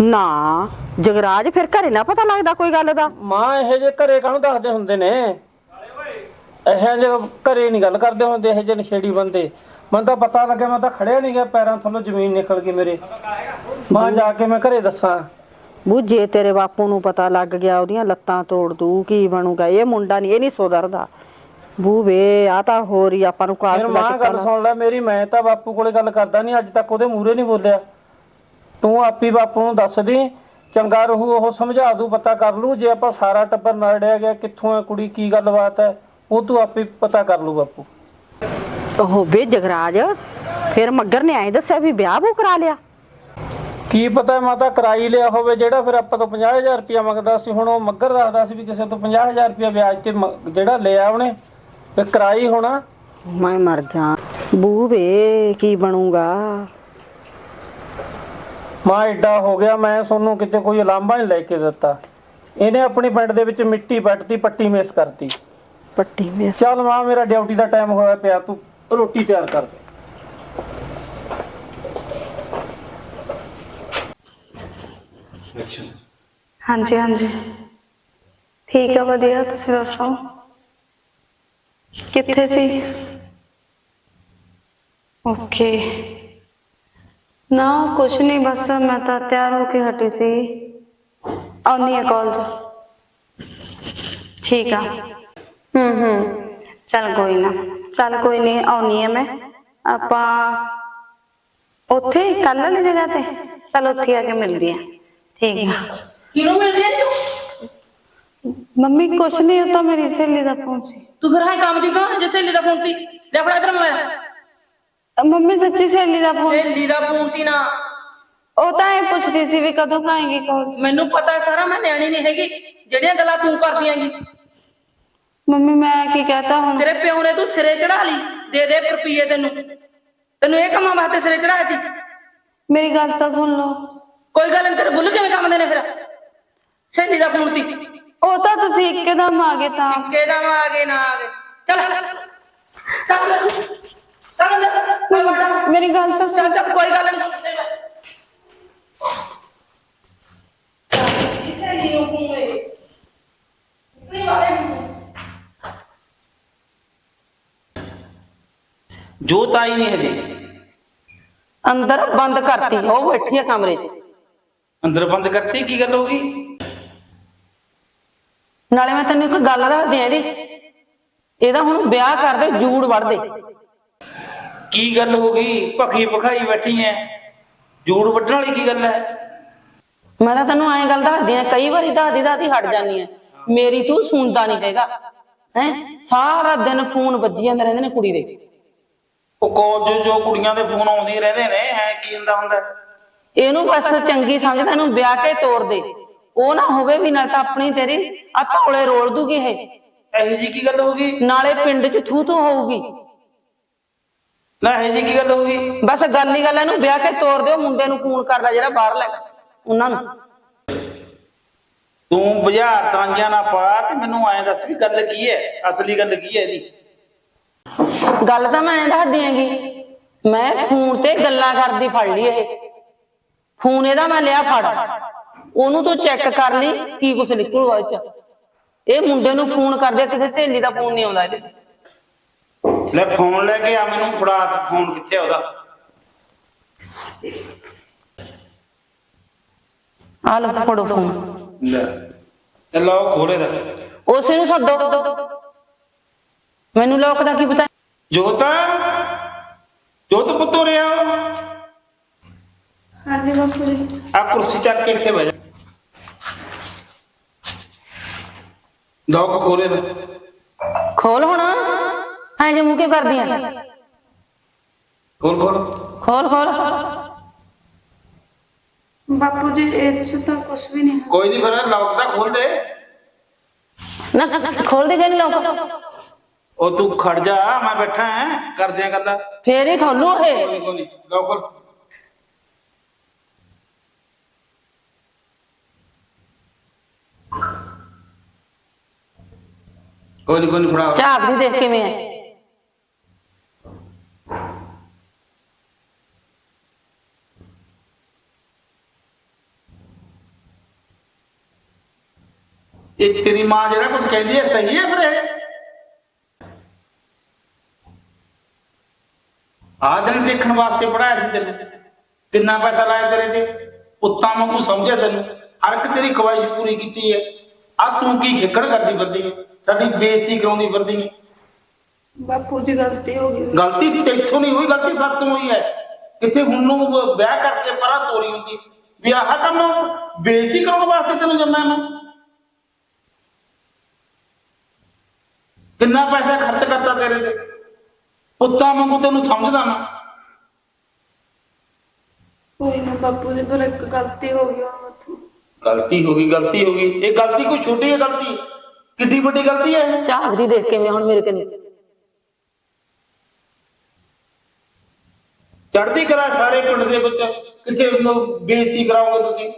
ਨਾ ਜਗਰਾਜ ਫਿਰ ਘਰੇ ਨਾ ਪਤਾ ਲੱਗਦਾ ਕੋਈ ਗੱਲ ਦਾ? ਮਾਂ ਇਹ ਜੇ ਘਰੇ ਕਾਹਨੂੰ ਦੱਸਦੇ ਹੁੰਦੇ ਨੇ? ਇਹ ਜੇ ਘਰੇ ਨਹੀਂ ਗੱਲ ਕਰਦੇ ਹੁੰਦੇ ਇਹ ਜੇ ਨਸ਼ੇੜੀ ਬੰਦੇ। ਮੈਨੂੰ ਤਾਂ ਪਤਾ ਲੱਗਿਆ ਮੈਂ ਤਾਂ ਖੜਿਆ ਨਹੀਂ ਗਿਆ ਪੈਰਾਂ ਥੱਲੋਂ ਜ਼ਮੀਨ ਨਿਕਲ ਗਈ ਮੇਰੇ। ਮਾਂ ਜਾ ਕੇ ਮੈਂ ਘਰੇ ਦੱਸਾਂ। ਬੂ ਜੇ ਤੇਰੇ ਬਾਪੂ ਨੂੰ ਪਤਾ ਲੱਗ ਗਿਆ ਉਹਦੀਆਂ ਲੱਤਾਂ ਤੋੜ ਦੂ ਕੀ ਬਣੂਗਾ? ਇਹ ਮੁੰਡਾ ਨਹੀਂ ਇਹ ਨਹੀਂ ਸੁਧਰਦਾ। ਬੂ ਵੇ ਆ ਤਾਂ ਹੋਰ ਹੀ ਆਪਾਂ ਨੂੰ ਕਾਸ ਫਿਰ ਦਾ ਮਾਂ ਗੱਲ ਸੁਣ ਲੈ ਮੇਰੀ ਮੈਂ ਤਾਂ ਬਾਪੂ ਕੋਲੇ ਗੱਲ ਕਰਦਾ ਨਹੀਂ ਅੱਜ ਤੱਕ ਉਹਦੇ ਮੂਹਰੇ ਨਹੀਂ ਬੋਲਿਆ। ਤੂੰ ਆਪੀ ਬਾਪੂ ਨੂੰ ਦੱਸ ਦੀ ਚੰਗਾ ਰਹੂ ਉਹ ਸਮਝਾ ਦੂ ਪਤਾ ਕਰ ਲੂ ਜੇ ਆਪਾਂ ਸਾਰਾ ਟੱਬਰ ਨੜਿਆ ਗਿਆ ਕਿੱਥੋਂ ਹੈ ਕੁੜੀ ਕੀ ਗੱਲਬਾਤ ਹੈ ਉਹ ਤੂੰ ਆਪੇ ਪਤਾ ਕਰ ਲੂ ਬਾਪੂ। ਉਹ ਵੇ ਜਗਰਾਜ ਫਿਰ ਮੱਗਰ ਨੇ ਐਂ ਦੱਸਿਆ ਵੀ ਵਿਆਹ ਬੂ ਕਰਾ ਲਿਆ। ਕੀ ਪਤਾ ਮਾਤਾ ਕਰਾਈ ਲਿਆ ਹੋਵੇ ਜਿਹੜਾ ਫਿਰ ਆਪਾਂ ਤੋਂ 50000 ਰੁਪਇਆ ਮੰਗਦਾ ਸੀ ਹੁਣ ਉਹ ਮੱਗਰ ਦੱਸਦਾ ਸੀ ਵੀ ਕਿਸੇ ਤੋਂ 50000 ਰੁਪਇਆ ਵਿਆਜ ਤੇ ਮ- ਜਿਹੜਾ ਲਿਆ ਉਹਨੇ ਫਿਰ ਕਰਾਈ ਹੋਣਾ। ਮੈਂ ਮਰ ਜਾ। ਬੂ ਵੇ ਕੀ ਬਣੂਗਾ? ਮਾਂ ਐਡਾ ਹੋ ਗਿਆ ਮੈਂ ਤੁਹਾਨੂੰ ਕਿਤੇ ਕੋਈ ਲਾਂਭਾ ਨਹੀਂ ਲੈ ਕੇ ਦਿੱਤਾ। ਇਹਨੇ ਆਪਣੀ ਪਿੰਡ ਦੇ ਵਿੱਚ ਮਿੱਟੀ ਪੱਟਤੀ ਪੱਟੀ ਮੇਸ ਕਰਤੀ। ਪੱਟੀ ਮੇ ਚੱਲ ਮਾਂ ਮੇਰਾ ਡਿਊਟੀ ਦਾ ਟਾਈਮ ਹੋਇਆ ਪਿਆ ਤੂੰ ਰੋਟੀ ਤਿਆਰ ਕਰ। ਦੇ ਹਾਂਜੀ ਹਾਂਜੀ ਠੀਕ ਆ ਵਧੀਆ ਤੁਸੀਂ ਦੱਸੋ ਕਿੱਥੇ ਸੀ ਓਕੇ ਨਾ ਕੁਛ ਨਹੀਂ ਬਸ ਮੈਂ ਤਾਂ ਤਿਆਰ ਹੋ ਕੇ ਹਟੀ ਸੀ ਆਉਣੀ ਹੈ ਕਾਲਜ ਠੀਕ ਆ ਹੂੰ ਹੂੰ ਚੱਲ ਕੋਈ ਨਾ ਚੱਲ ਕੋਈ ਨਹੀਂ ਆਉਣੀ ਹੈ ਮੈਂ ਆਪਾਂ ਉੱਥੇ ਕੱਲ ਵਾਲੀ ਜਗ੍ਹਾ ਤੇ ਚੱਲ ਉੱਥੇ ਆ ਕੇ ਮਿਲਦੀ ਆ ਠੀਕ ਆ। ਕਿਹਨੂੰ ਮਿਲਦੀ ਆ ਨੀ ਤੂੰ? ਮੰਮੀ ਕੁਛ ਨਹੀਂ ਉਹ ਤਾਂ ਮੇਰੀ ਸਹੇਲੀ ਦਾ ਫੋਨ ਸੀ। ਤੂੰ ਫਿਰ ਹਾਂ ਕੰਮ ਦੀ ਕਹਾਂ ਜੇ ਸਹੇਲੀ ਦਾ ਫੋਨ ਤੀ ਲੈ ਫੜਾ ਇਧਰ ਮੈਂ ਅ, ਮੰਮੀ ਸੱਚੀ ਸਹੇਲੀ ਦਾ ਫੋਨ ਸਹੇਲੀ ਦਾ ਫੋਨ ਤੀ ਨਾ। ਉਹ ਤਾਂ ਇਹ ਪੁੱਛਦੀ ਸੀ ਵੀ ਕਦੋਂ ਕਾਏਗੀ ਕਾਲ ਮੈਨੂੰ ਪਤਾ ਹੈ ਸਾਰਾ ਮੈਂ ਨਿਆਣੀ ਨਹੀਂ ਹੈਗੀ। ਜਿਹੜੀਆਂ ਗੱਲਾਂ ਤੂੰ ਕਰਦੀ ਆਂਗੀ ਮੰਮੀ ਮੈਂ ਕੀ ਕਹਤਾ ਹੁਣ? ਤੇਰੇ ਪਿਓ ਨੇ ਤੂੰ ਸਿਰੇ ਚੜਾ ਲਈ ਦੇ ਦੇ ਰੁਪਈਏ ਤੈਨੂੰ। ਤੈਨੂੰ ਇਹ ਕੰਮਾਂ ਵਾਸਤੇ ਸਿਰੇ ਚੜਾਇਆ ਤੀ ਮੇਰੀ ਗੱਲ ਤਾਂ ਸੁਣ ਲਓ। ਕੋਈ ਗੱਲ ਨਹੀਂ ਤੇਰੇ ਬੁੱਲ ਕਿਵੇਂ ਕੰਮ ਦੇ ਨੇ ਫਿਰ ਸਹੇਲੀ ਦਾ ਫੋਨ ਤੀ ਉਹ ਤਾਂ ਤੁਸੀਂ ਇੱਕਦਮ ਆ ਗਏ ਤਾਂ ਕਿਹਦਾ ਆ ਗਏ ਨਾ ਆ ਗਏ ਚੱਲ ਚੱਲ ਚੱਲ ਅੰਦਰ ਕੋਈ ਵਾਟਾ ਮੇਰੀ ਗੱਲ ਤਾਂ ਚੱਲ ਚੱਲ ਕੋਈ ਗੱਲ ਨਹੀਂ ਕਿਸੇ ਨਹੀਂ ਨੂੰ ਘੁੰਮੇ ਨਹੀਂ ਵਾਲੇ ਜੋਤ ਆਈ ਨਹੀਂ ਹਜੇ ਅੰਦਰ ਬੰਦ ਕਰਤੀ ਉਹ ਬੈਠੀ ਹੈ ਕਮਰੇ 'ਚ ਅੰਦਰ ਬੰਦ ਕਰਤੀ ਕੀ ਗੱਲ ਹੋ ਗਈ? ਨਾਲੇ ਮੈਂ ਤੈਨੂੰ ਇੱਕ ਗੱਲ ਦੱਸਦੀ ਆ ਇਹਦੀ ਇਹਦਾ ਹੁਣ ਵਿਆਹ ਕਰ ਦੇ ਜੂੜ ਵੜ ਦੇ। ਕੀ ਗੱਲ ਹੋ ਗਈ? ਭਖੀ ਭਖਾਈ ਬੈਠੀ ਐ। ਜੂੜ ਵੱਢਣ ਵਾਲੀ ਕੀ ਗੱਲ ਐ? ਮੈਂ ਤਾਂ ਤੈਨੂੰ ਐਂ ਗੱਲ ਦੱਸਦੀ ਆ ਕਈ ਵਾਰੀ ਦੱਸਦੀ ਦੱਸਦੀ ਹਟ ਜਾਂਦੀ ਆ ਮੇਰੀ ਤੂੰ ਸੁਣਦਾ ਨਹੀਂ ਹੈਗਾ। ਹੈ? ਸਾਰਾ ਦਿਨ ਫੋਨ ਵੱਜੀ ਜਾਂਦੇ ਰਹਿੰਦੇ ਨੇ ਕੁੜੀ ਦੇ। ਉਹ ਕਾਲਜ ਜੋ ਕੁੜੀਆਂ ਦੇ ਫੋਨ ਆਉਂਦੇ ਹੀ ਰਹਿੰਦੇ ਨੇ ਐ ਕੀ ਹੁੰਦਾ ਹੁੰਦਾ? ਇਹਨੂੰ ਬਸ ਚੰਗੀ ਸਮਝਦਾ ਇਹਨੂੰ ਵਿਆਹ ਕੇ ਤੋੜ ਦੇ। ਉਹ ਨਾ ਹੋਵੇ ਵੀ ਨਾਲ ਤਾਂ ਆਪਣੀ ਤੇਰੀ ਆ ਧੌਲੇ ਰੋਲ ਦੂਗੀ ਇਹ। ਇਹੋ ਜੀ ਕੀ ਗੱਲ ਹੋ ਗਈ ਨਾਲੇ ਪਿੰਡ 'ਚ ਥੂ ਥੂ ਹੋਊਗੀ। ਨਾ ਇਹੋ ਜੀ ਕੀ ਗੱਲ ਹੋ ਗਈ ਬਸ ਗੱਲ ਹੀ ਗੱਲ ਇਹਨੂੰ ਵਿਆਹ ਕੇ ਤੋੜ ਦਿਓ ਮੁੰਡੇ ਨੂੰ ਫੋਨ ਕਰਦਾ ਜਿਹੜਾ ਬਾਹਰ ਲੈ ਉਹਨਾਂ ਨੂੰ। ਤੂੰ ਬੁਝਾਰ ਤਾਂਗੀਆਂ ਨਾ ਪਾ ਤੇ ਮੈਨੂੰ ਐਂ ਦੱਸ ਵੀ ਗੱਲ ਕੀ ਐ ਅਸਲੀ ਗੱਲ ਕੀ ਐ ਇਹਦੀ? ਗੱਲ ਤਾਂ ਮੈਂ ਦੱਸਦੀ ਆਂਗੀ ਮੈਂ ਫੋਨ ਤੇ ਗੱਲਾਂ ਕਰਦੀ ਫੜ ਲਈ ਇਹ। ਫੋਨ ਇਹਦਾ ਮੈਂ ਲਿਆ ਫੜ। ਉਹਨੂੰ ਤੂੰ ਚੈੱਕ ਕਰ ਲਈ ਕੀ ਕੁਛ ਨਿਕਲੂਗਾ ਇਹ ਚ ਇਹ ਮੁੰਡੇ ਨੂੰ ਫੋਨ ਕਰਦੇ ਕਿਸੇ ਸਹੇਲੀ ਦਾ ਫੋਨ ਨਹੀਂ ਆਉਂਦਾ ਇਹਦੇ। ਲੈ ਫੋਨ ਲੈ ਕੇ ਆ ਮੈਨੂੰ ਫੜਾ ਫੋਨ ਕਿੱਥੇ ਆ ਉਹਦਾ। ਆ ਲਓ ਫੜੋ ਫੋਨ। ਲੈ। ਤੇ ਲਓ ਖੋਲੇ ਦਾ। ਉਸੇ ਨੂੰ ਸੱਦੋ। ਮੈਨੂੰ ਲੋਕ ਦਾ ਕੀ ਪਤਾ? ਜੋਤ? ਜੋਤ ਪੁੱਤੋ ਰਿਆ ਹਾਂਜੀ ਬਾਪੂ ਜੀ ਆ ਕੁਰਸੀ ਚੱਕ ਕੇ ਇੱਥੇ ਬਹਿ ਜਾ ਦੋ ਖੋਲੇ ਦਾ ਖੋਲ ਹੁਣ। ਐਂ ਜੇ ਮੂੰਹ ਕਿਉਂ ਕਰਦੀ ਆ? ਖੋਲ ਖੋਲ। ਖੋਲ ਖੋਲ ਬਾਪੂ ਜੀ ਇਹ 'ਚ ਤਾਂ ਕੁਝ ਵੀ ਨਹੀਂ। ਕੋਈ ਨਹੀਂ ਫਿਰ ਲੌਕ ਤਾਂ ਖੋਲ ਦੇ। ਨਾ ਖੋਲ ਦੇ ਗਏ ਲੋਕ ਉਹ ਤੂੰ ਖੜ ਜਾ ਮੈਂ ਬੈਠਾ ਹਾਂ ਕਰਦੇ ਆ ਗੱਲਾਂ। ਫੇਰ ਹੀ ਖੋਲੂ ਇਹ ਕੋਈ ਨਹੀਂ ਲਓ ਖੋਲ। ਕੋਈ ਨਹੀਂ ਕੋਈ ਨਹੀਂ ਫੜਾ। ਝਾਕਦੀ ਦੇਖ ਕਿਵੇਂ ਐ ਇਹ ਤੇਰੀ ਮਾਂ ਜਿਹੜਾ ਕੁਝ ਕਹਿੰਦੀ ਹੈ ਸਹੀ ਹੈ ਫਿਰ ਇਹ? ਆ ਦਿਨ ਦੇਖਣ ਵਾਸਤੇ ਪੜਾਇਆ ਸੀ ਤੈਨੂੰ। ਕਿੰਨਾ ਪੈਸਾ ਲਾਇਆ ਤੇਰੇ ਤੇ? ਪੁੱਤਾਂ ਵਾਂਗੂ ਸਮਝਿਆ ਤੈਨੂੰ। ਹਰ ਇੱਕ ਤੇਰੀ ਖਵਾਇਸ਼ ਪੂਰੀ ਕੀਤੀ ਹੈ। ਆ ਤੂੰ ਕੀ ਖਿੱਕੜ ਕਰਦੀ ਫਿਰਦੀ ਹੈ? ਸਾਡੀ ਬੇਇੱਜ਼ਤੀ ਕਰਾਉਂਦੀ ਫਿਰਦੀ ਹੈ ਬਾਪੂ ਜੀ ਗਲਤੀ ਹੋ ਗਈ। ਗਲਤੀ ਤੇਥੋਂ ਨਹੀਂ ਹੋਈ ਗਲਤੀ ਸੱਤ ਤੋਂ ਹੋਈ ਹੈ। ਕਿੱਥੇ ਹੁਣ ਨੂੰ ਵਿਆਹ ਕਰਕੇ ਪਰਾਂ ਤੋਰੀ ਹੁੰਦੀ। ਵੀ ਆਹ ਕੰਮ ਬੇਇੱਜ਼ਤੀ ਕਰਾਉਣ ਵਾਸਤੇ ਤੈਨੂੰ ਜੰਮਿਆ ਮੈਂ। ਕਿੰਨਾ ਪੈਸਾ ਖਰਚ ਕਰਤਾ ਤੇਰੇ ਤੇ। ਪੁੱਤਾਂ ਵਾਂਗੂ ਤੈਨੂੰ ਸਮਝਦਾ ਮੈਂ। ਕੋਈ ਨਾ ਬਾਪੂ ਜੀ ਪਰ ਇੱਕ ਗਲਤੀ ਹੋ ਗਈ। ਗਲਤੀ ਹੋ ਗਈ ਗਲਤੀ ਹੋ ਗਈ। ਇਹ ਗਲਤੀ ਕੋਈ ਛੋਟੀ ਹੈ ਗਲਤੀ ਕਿੱਡੀ ਵੱਡੀ ਗਲਤੀ ਹੈ? ਝਾਕਦੀ ਦੇਖ ਕਿਵੇਂ ਹੁਣ ਮੇਰੇ ਕੰਨੀ ਚੜ੍ਹਦੀ ਕਰਾ ਸਾਰੇ ਪਿੰਡ ਦੇ ਵਿੱਚ। ਕਿੱਥੇ ਉਹਨੂੰ ਬੇਇੱਜ਼ਤੀ ਕਰਾਓਗੇ ਤੁਸੀਂ?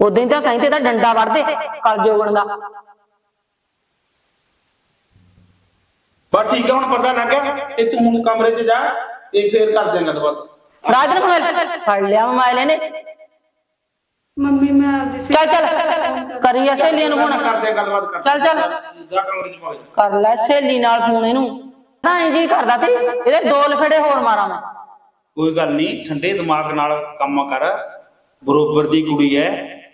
ਉਦੋਂ ਤਾਂ ਕਹਿੰਦੇ ਤਾਂ ਡੰਡਾ ਵੜਦੇ ਕਲ ਜੋਗਣ ਦਾ। ਬਸ ਠੀਕ ਹੈ ਹੁਣ ਪਤਾ ਲੱਗ ਗਿਆ ਤੇ ਤੂੰ ਹੁਣ ਕਮਰੇ 'ਚ ਜਾ ਤੇ ਫੇਰ ਕਰ ਦਿਆਂਗਾ ਗੱਲਬਾਤ। ਫੜਾ ਦੇ ਮੋਬਾਈਲ ਫੜ ਲਿਆ ਮੋਬਾਈਲ ਇਹਨੇ। ਮੰਮੀ ਮੈਂ ਆਪਦੀ ਚੱਲ ਚੱਲ। ਕਰੀ ਆ ਸਹੇਲੀ ਨੂੰ ਫੋਨ। ਕਰਦੇ ਆਂ ਗੱਲਬਾਤ ਕਰ ਚੱਲ ਚੱਲ। ਜਾ ਕਮਰੇ 'ਚ ਪਹੁੰਚ ਜਾ ਕਰ ਲੈ ਸਹੇਲੀ ਨਾਲ ਫੋਨ ਇਹਨੂੰ। ਤਾਂ ਇੰਜ ਹੀ ਕਰਦਾ ਤੇ। ਇਹਦੇ ਦੋ ਲਫੜੇ ਹੋਰ ਮਾਰਾਂ ਮੈਂ। ਕੋਈ ਗੱਲ ਨਹੀਂ ਠੰਡੇ ਦਿਮਾਗ ਨਾਲ ਕੰਮ ਕਰ। ਬਰੋਬਰ ਦੀ ਕੁੜੀ ਹੈ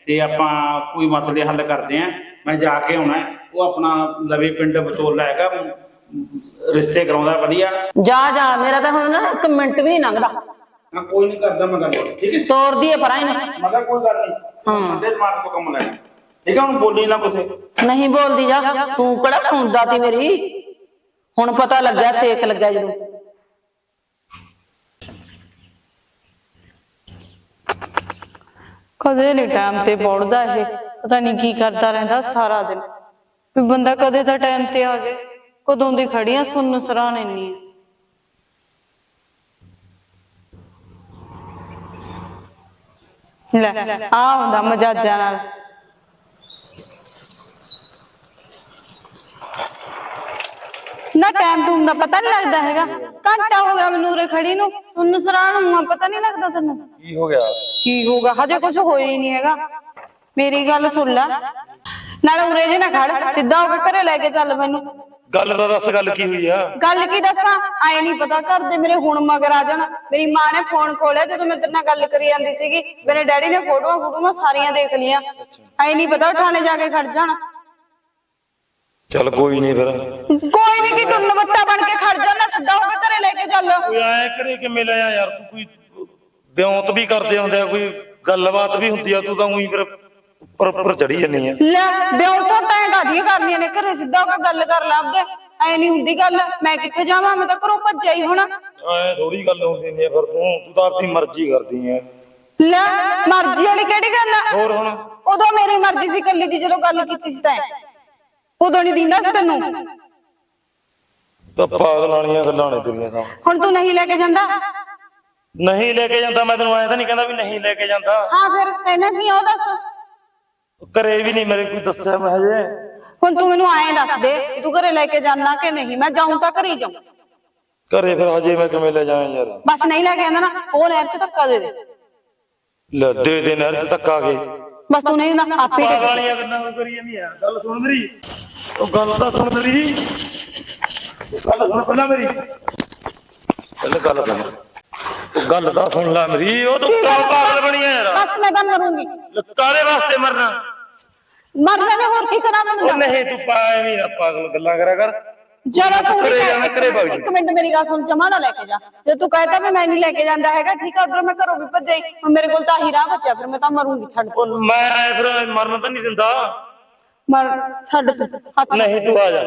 ਤੇ ਆਪਾਂ ਕੋਈ ਮਸਲੇ ਹੱਲ ਕਰਦੇ ਆਂ। ਮੈਂ ਜਾ ਕੇ ਆਉਣਾ। ਉਹ ਆਪਣਾ ਲਵੇ ਪਿੰਡ ਬਤੋਲਾ ਹੈਗਾ ਰਿਸ਼ਤੇ ਕਰਾਉਂਦਾ ਵਧੀਆ। ਜਾ ਜਾ। ਮੇਰਾ ਤਾਂ ਹੁਣ ਨਾ ਇੱਕ ਮਿੰਟ ਵੀ ਨਹੀਂ ਲੰਘਦਾ। ਮੈਂ ਕੋਈ ਨਹੀਂ ਕਰਦਾ ਮੈਂ ਗੱਲ ਠੀਕ ਹੈ? ਤੋਰਦੀ ਹੈ ਪਰਾਂ ਇਹਨੇ। ਮੈਂ ਕਿਹਾ ਕੋਈ ਗੱਲ ਨਹੀਂ। ਹਾਂ। ਠੰਡੇ ਦਿਮਾਗ ਤੋਂ ਕੰਮ ਲੈ। ਠੀਕ ਹੈ ਹੁਣ ਬੋਲੀ ਨਾ ਕੁਛ। ਨਹੀਂ ਬੋਲਦੀ ਜਾ। ਤੂੰ ਕਿਹੜਾ ਸੁਣਦਾ ਤੀ ਮੇਰੀ? ਹੁਣ ਪਤਾ ਲੱਗਿਆ ਸੇਕ ਲੱਗਿਆ ਜਦੋਂ। ਕਦੇ ਨਹੀਂ ਟਾਈਮ ਤੇ ਪੜਦਾ ਇਹ। ਪਤਾ ਨਹੀਂ ਕੀ ਕਰਦਾ ਰਹਿੰਦਾ ਸਾਰਾ ਦਿਨ। ਵੀ ਬੰਦਾ ਕਦੇ ਤਾਂ ਟਾਈਮ ਤੇ ਆ ਜਾਏ। ਕਦੋਂ ਦੀ ਖੜੀਆਂ ਸੁੰਨ ਸਰਾਣੇ ਨਹੀਂ ਲੈ ਆ ਹੁੰਦਾ ਮਜਾਜਾ ਨਾਲ। ਨਾ ਟਾਈਮ ਟੂਮ ਦਾ ਪਤਾ ਨਹੀਂ ਲੱਗਦਾ ਹੈਗਾ। ਘੰਟਾ ਹੋ ਗਿਆ ਮੈਨੂੰ ਉਰੇ ਖੜੀ ਨੂੰ। ਸੁਣ ਸਰਾਣ ਨੂੰ ਪਤਾ ਨਹੀਂ ਲੱਗਦਾ ਤੈਨੂੰ। ਕੀ ਹੋ ਗਿਆ? ਕੀ ਹੋਊਗਾ ਹਜੇ ਕੁਝ ਹੋਇਆ ਹੀ ਨਹੀਂ ਹੈਗਾ। ਮੇਰੀ ਗੱਲ ਸੁਣ ਲੈ। ਨਾਲੇ ਉਰੇ ਜੇ ਨਾ ਖੜ ਸਿੱਧਾ ਹੋ ਕੇ ਘਰੇ ਲੈ ਕੇ ਚੱਲ ਮੈਨੂੰ। ਗੱਲ ਦਾ ਦੱਸ ਗੱਲ ਕੀ ਹੋਈ ਆ? ਗੱਲ ਕੀ ਦੱਸਾਂ? ਆਏ ਨਹੀਂ ਪਤਾ ਘਰ ਦੇ ਮੇਰੇ ਹੁਣ ਮਗਰ ਆ ਜਾਣ। ਮੇਰੀ ਮਾਂ ਨੇ ਫੋਨ ਖੋਲਿਆ ਜਦੋਂ ਮੈਂ ਤੇਰੇ ਨਾਲ ਗੱਲ ਕਰੀ ਜਾਂਦੀ ਸੀਗੀ। ਮੇਰੇ ਡੈਡੀ ਨੇ ਫੋਟੋਆਂ ਫੋਟੋਆਂ ਸਾਰੀਆਂ ਦੇਖ ਲਈਆਂ। ਆਏ ਨਹੀਂ ਪਤਾ ਥਾਣੇ ਜਾ ਕੇ ਖੜ ਜਾਣ। ਚੱਲ ਕੋਈ ਨਹੀਂ ਫਿਰ। ਕੋਈ ਨਹੀਂ ਕਿ ਤੂੰ ਨਵੱਟਾ ਬਣ ਕੇ ਖੜ ਜਾ ਨਾ ਸਿੱਧਾ ਹੋ ਕੇ ਘਰੇ ਲੈ ਕੇ ਚੱਲ। ਕੋਈ ਐ ਕਰੇ ਕਿਵੇਂ ਲਿਆ ਯਾਰ ਤੂੰ ਕੋਈ ਬਿਉਂਤ ਵੀ ਕਰਦੇ ਹੁੰਦੇ ਆ ਕੋਈ ਗੱਲਬਾਤ ਵੀ ਹੁੰਦੀ ਆ ਤੂੰ ਤਾਂ ਉਹੀ ਫਿਰ ਉੱਪਰ ਉੱਪਰ ਚੜੀ ਜੰਨੀ ਆ। ਲੈ ਬਿਉਂ ਤਾਂ ਤੈਂ ਕਾਦੀਆਂ ਕਰਨੀਆਂ ਨੇ ਘਰੇ ਸਿੱਧਾ ਹੋ ਕੇ ਗੱਲ ਕਰ ਲੱਭਦੇ ਐ ਨਹੀਂ ਹੁੰਦੀ ਗੱਲ ਮੈਂ ਕਿੱਥੇ ਜਾਵਾਂ ਮੈਂ ਤਾਂ ਘਰੋਂ ਭੱਜਿਆ ਹੀ ਹੁਣ। ਐ ਥੋੜੀ ਗੱਲ ਹੁੰਦੀ ਨਹੀਂ ਫਿਰ ਤੂੰ ਤੂੰ ਤਾਂ ਆਪਣੀ ਮਰਜ਼ੀ ਕਰਦੀ ਐ। ਲੈ ਮਰਜ਼ੀ ਵਾਲੀ ਕਿਹੜੀ ਗੱਲ ਆ? ਹੋਰ ਹੁਣ? ਉਦੋਂ ਮੇਰੀ ਮਰਜ਼ੀ ਸੀ ਕੱਲੀ ਦੀ ਜਦੋਂ ਗੱਲ ਕੀਤੀ ਸੀ ਤੈਂ। ਉਦੋਂ ਨਹੀਂ ਦਿੰਦਾ ਸੀ ਤੈਨੂੰ। ਤਾਂ ਪਾਗਲਾਣੀਆਂ ਗੱਲਾਂ ਨੇ ਤੇਰੀਆਂ ਤਾਂ। ਹੁਣ ਤੂੰ ਨਹੀਂ ਲੈ ਕੇ ਜਾਂਦਾ? ਨਹੀਂ ਲੈ ਕੇ ਜਾਂਦਾ ਮੈਂ ਤੈਨੂੰ ਐ ਤਾਂ ਨਹੀਂ ਕਹਿੰਦਾ ਵੀ ਨਹੀਂ ਲੈ ਕੇ ਜਾਂਦਾ। ਹਾਂ ਫਿਰ ਕਹਿਣਾ ਕੀ ਆ ਉਹ ਦੱਸ। ਘਰੇ ਵੀ ਨਹੀਂ ਮੇਰੇ ਕੋਈ ਦੱਸਿਆ ਮੈਂ ਹਜੇ। ਹੁਣ ਤੂੰ ਮੈਨੂੰ ਐਂ ਦੱਸ ਦੇ ਤੂੰ ਘਰੇ ਲੈ ਕੇ ਜਾਣਾ ਕਿ ਨਹੀਂ? ਮੈਂ ਜਾਉਂ ਤਾਂ ਘਰੇ ਜਾਉਂ ਘਰੇ ਫਿਰ ਹਜੇ ਮੈਂ ਕਿਵੇਂ ਲੈ ਜਾਵਾਂ ਯਾਰ? ਬਸ ਨਹੀਂ ਲੈ ਕੇ ਜਾਂਦਾ ਨਾ ਉਹ ਨਹਿਰ ਚ ਧੱਕਾ ਦੇ ਦੇ। ਲੈ ਦੇ ਦੇ ਨਹਿਰ ਚ ਧੱਕਾ ਕੇ। ਬਸ ਤੂੰ ਨਹੀਂ ਨਾ ਆਪੇ ਦੇ ਗੱਲਾਂ ਕਰੀ ਜਾਂਦੀ ਆ। ਗੱਲ ਸੁਣ ਮੇਰੀ। ਉਹ ਗੱਲ ਤਾਂ ਸੁਣ ਮੇਰੀ। ਗੱਲ ਸੁਣ ਪਹਿਲਾਂ ਮੇਰੀ। ਪਹਿਲਾਂ ਗੱਲ ਸੁਣ। ਉਹ ਗੱਲ ਤਾਂ ਸੁਣ ਲੈ ਮੇਰੀ। ਉਹ ਤੂੰ ਕਿਉਂ ਪਾਗਲ ਬਣੀ ਆ ਯਾਰ। ਬਸ ਮੈਂ ਤਾਂ ਮਰੂੰਗੀ। ਕਾਰੇ ਵਾਸਤੇ ਮਰਨਾ। ਮਰ ਜਾਣੇ ਹੋਰ ਕੀ ਕਰਾਂ ਮੈਨੂੰ ਉਹ ਦੱਸ। ਨਹੀਂ ਤੂੰ ਪਾਏ ਨਹੀਂ ਪਾਗਲ ਗੱਲਾਂ ਕਰਿਆ ਕਰ ਜਦੋਂ ਤੂੰ ਘਰੇ ਜਾਣਾ, ਘਰੇ ਭੱਜ ਜਾ। ਇੱਕ ਮਿੰਟ ਮੇਰੀ ਗੱਲ ਸੁਣ ਜਮਾ ਨਾ ਲੈ ਕੇ ਜਾ ਜੇ ਤੂੰ ਕਹਿਤਾ ਵੀ ਮੈਂ ਨਹੀਂ ਲੈ ਕੇ ਜਾਂਦਾ ਹੈਗਾ ਠੀਕ ਆ ਉਧਰ ਮੈਂ ਘਰੋਂ ਵੀ ਭੱਜ ਜਾਈ ਹੁਣ ਮੇਰੇ ਕੋਲ ਤਾਂ ਆਹੀ ਰਾਹ ਬਚਿਆ ਫਿਰ ਮੈਂ ਤਾਂ ਮਰੂੰਗੀ ਛੱਡ ਦੇ। ਉਹ ਮੈਂ ਐ ਫਿਰ ਮਰਨ ਤਾਂ ਨਹੀਂ ਦਿੰਦਾ ਮਰ ਛੱਡ ਦੇ। ਹੱਥ ਨਹੀਂ ਤੂੰ ਆ ਜਾ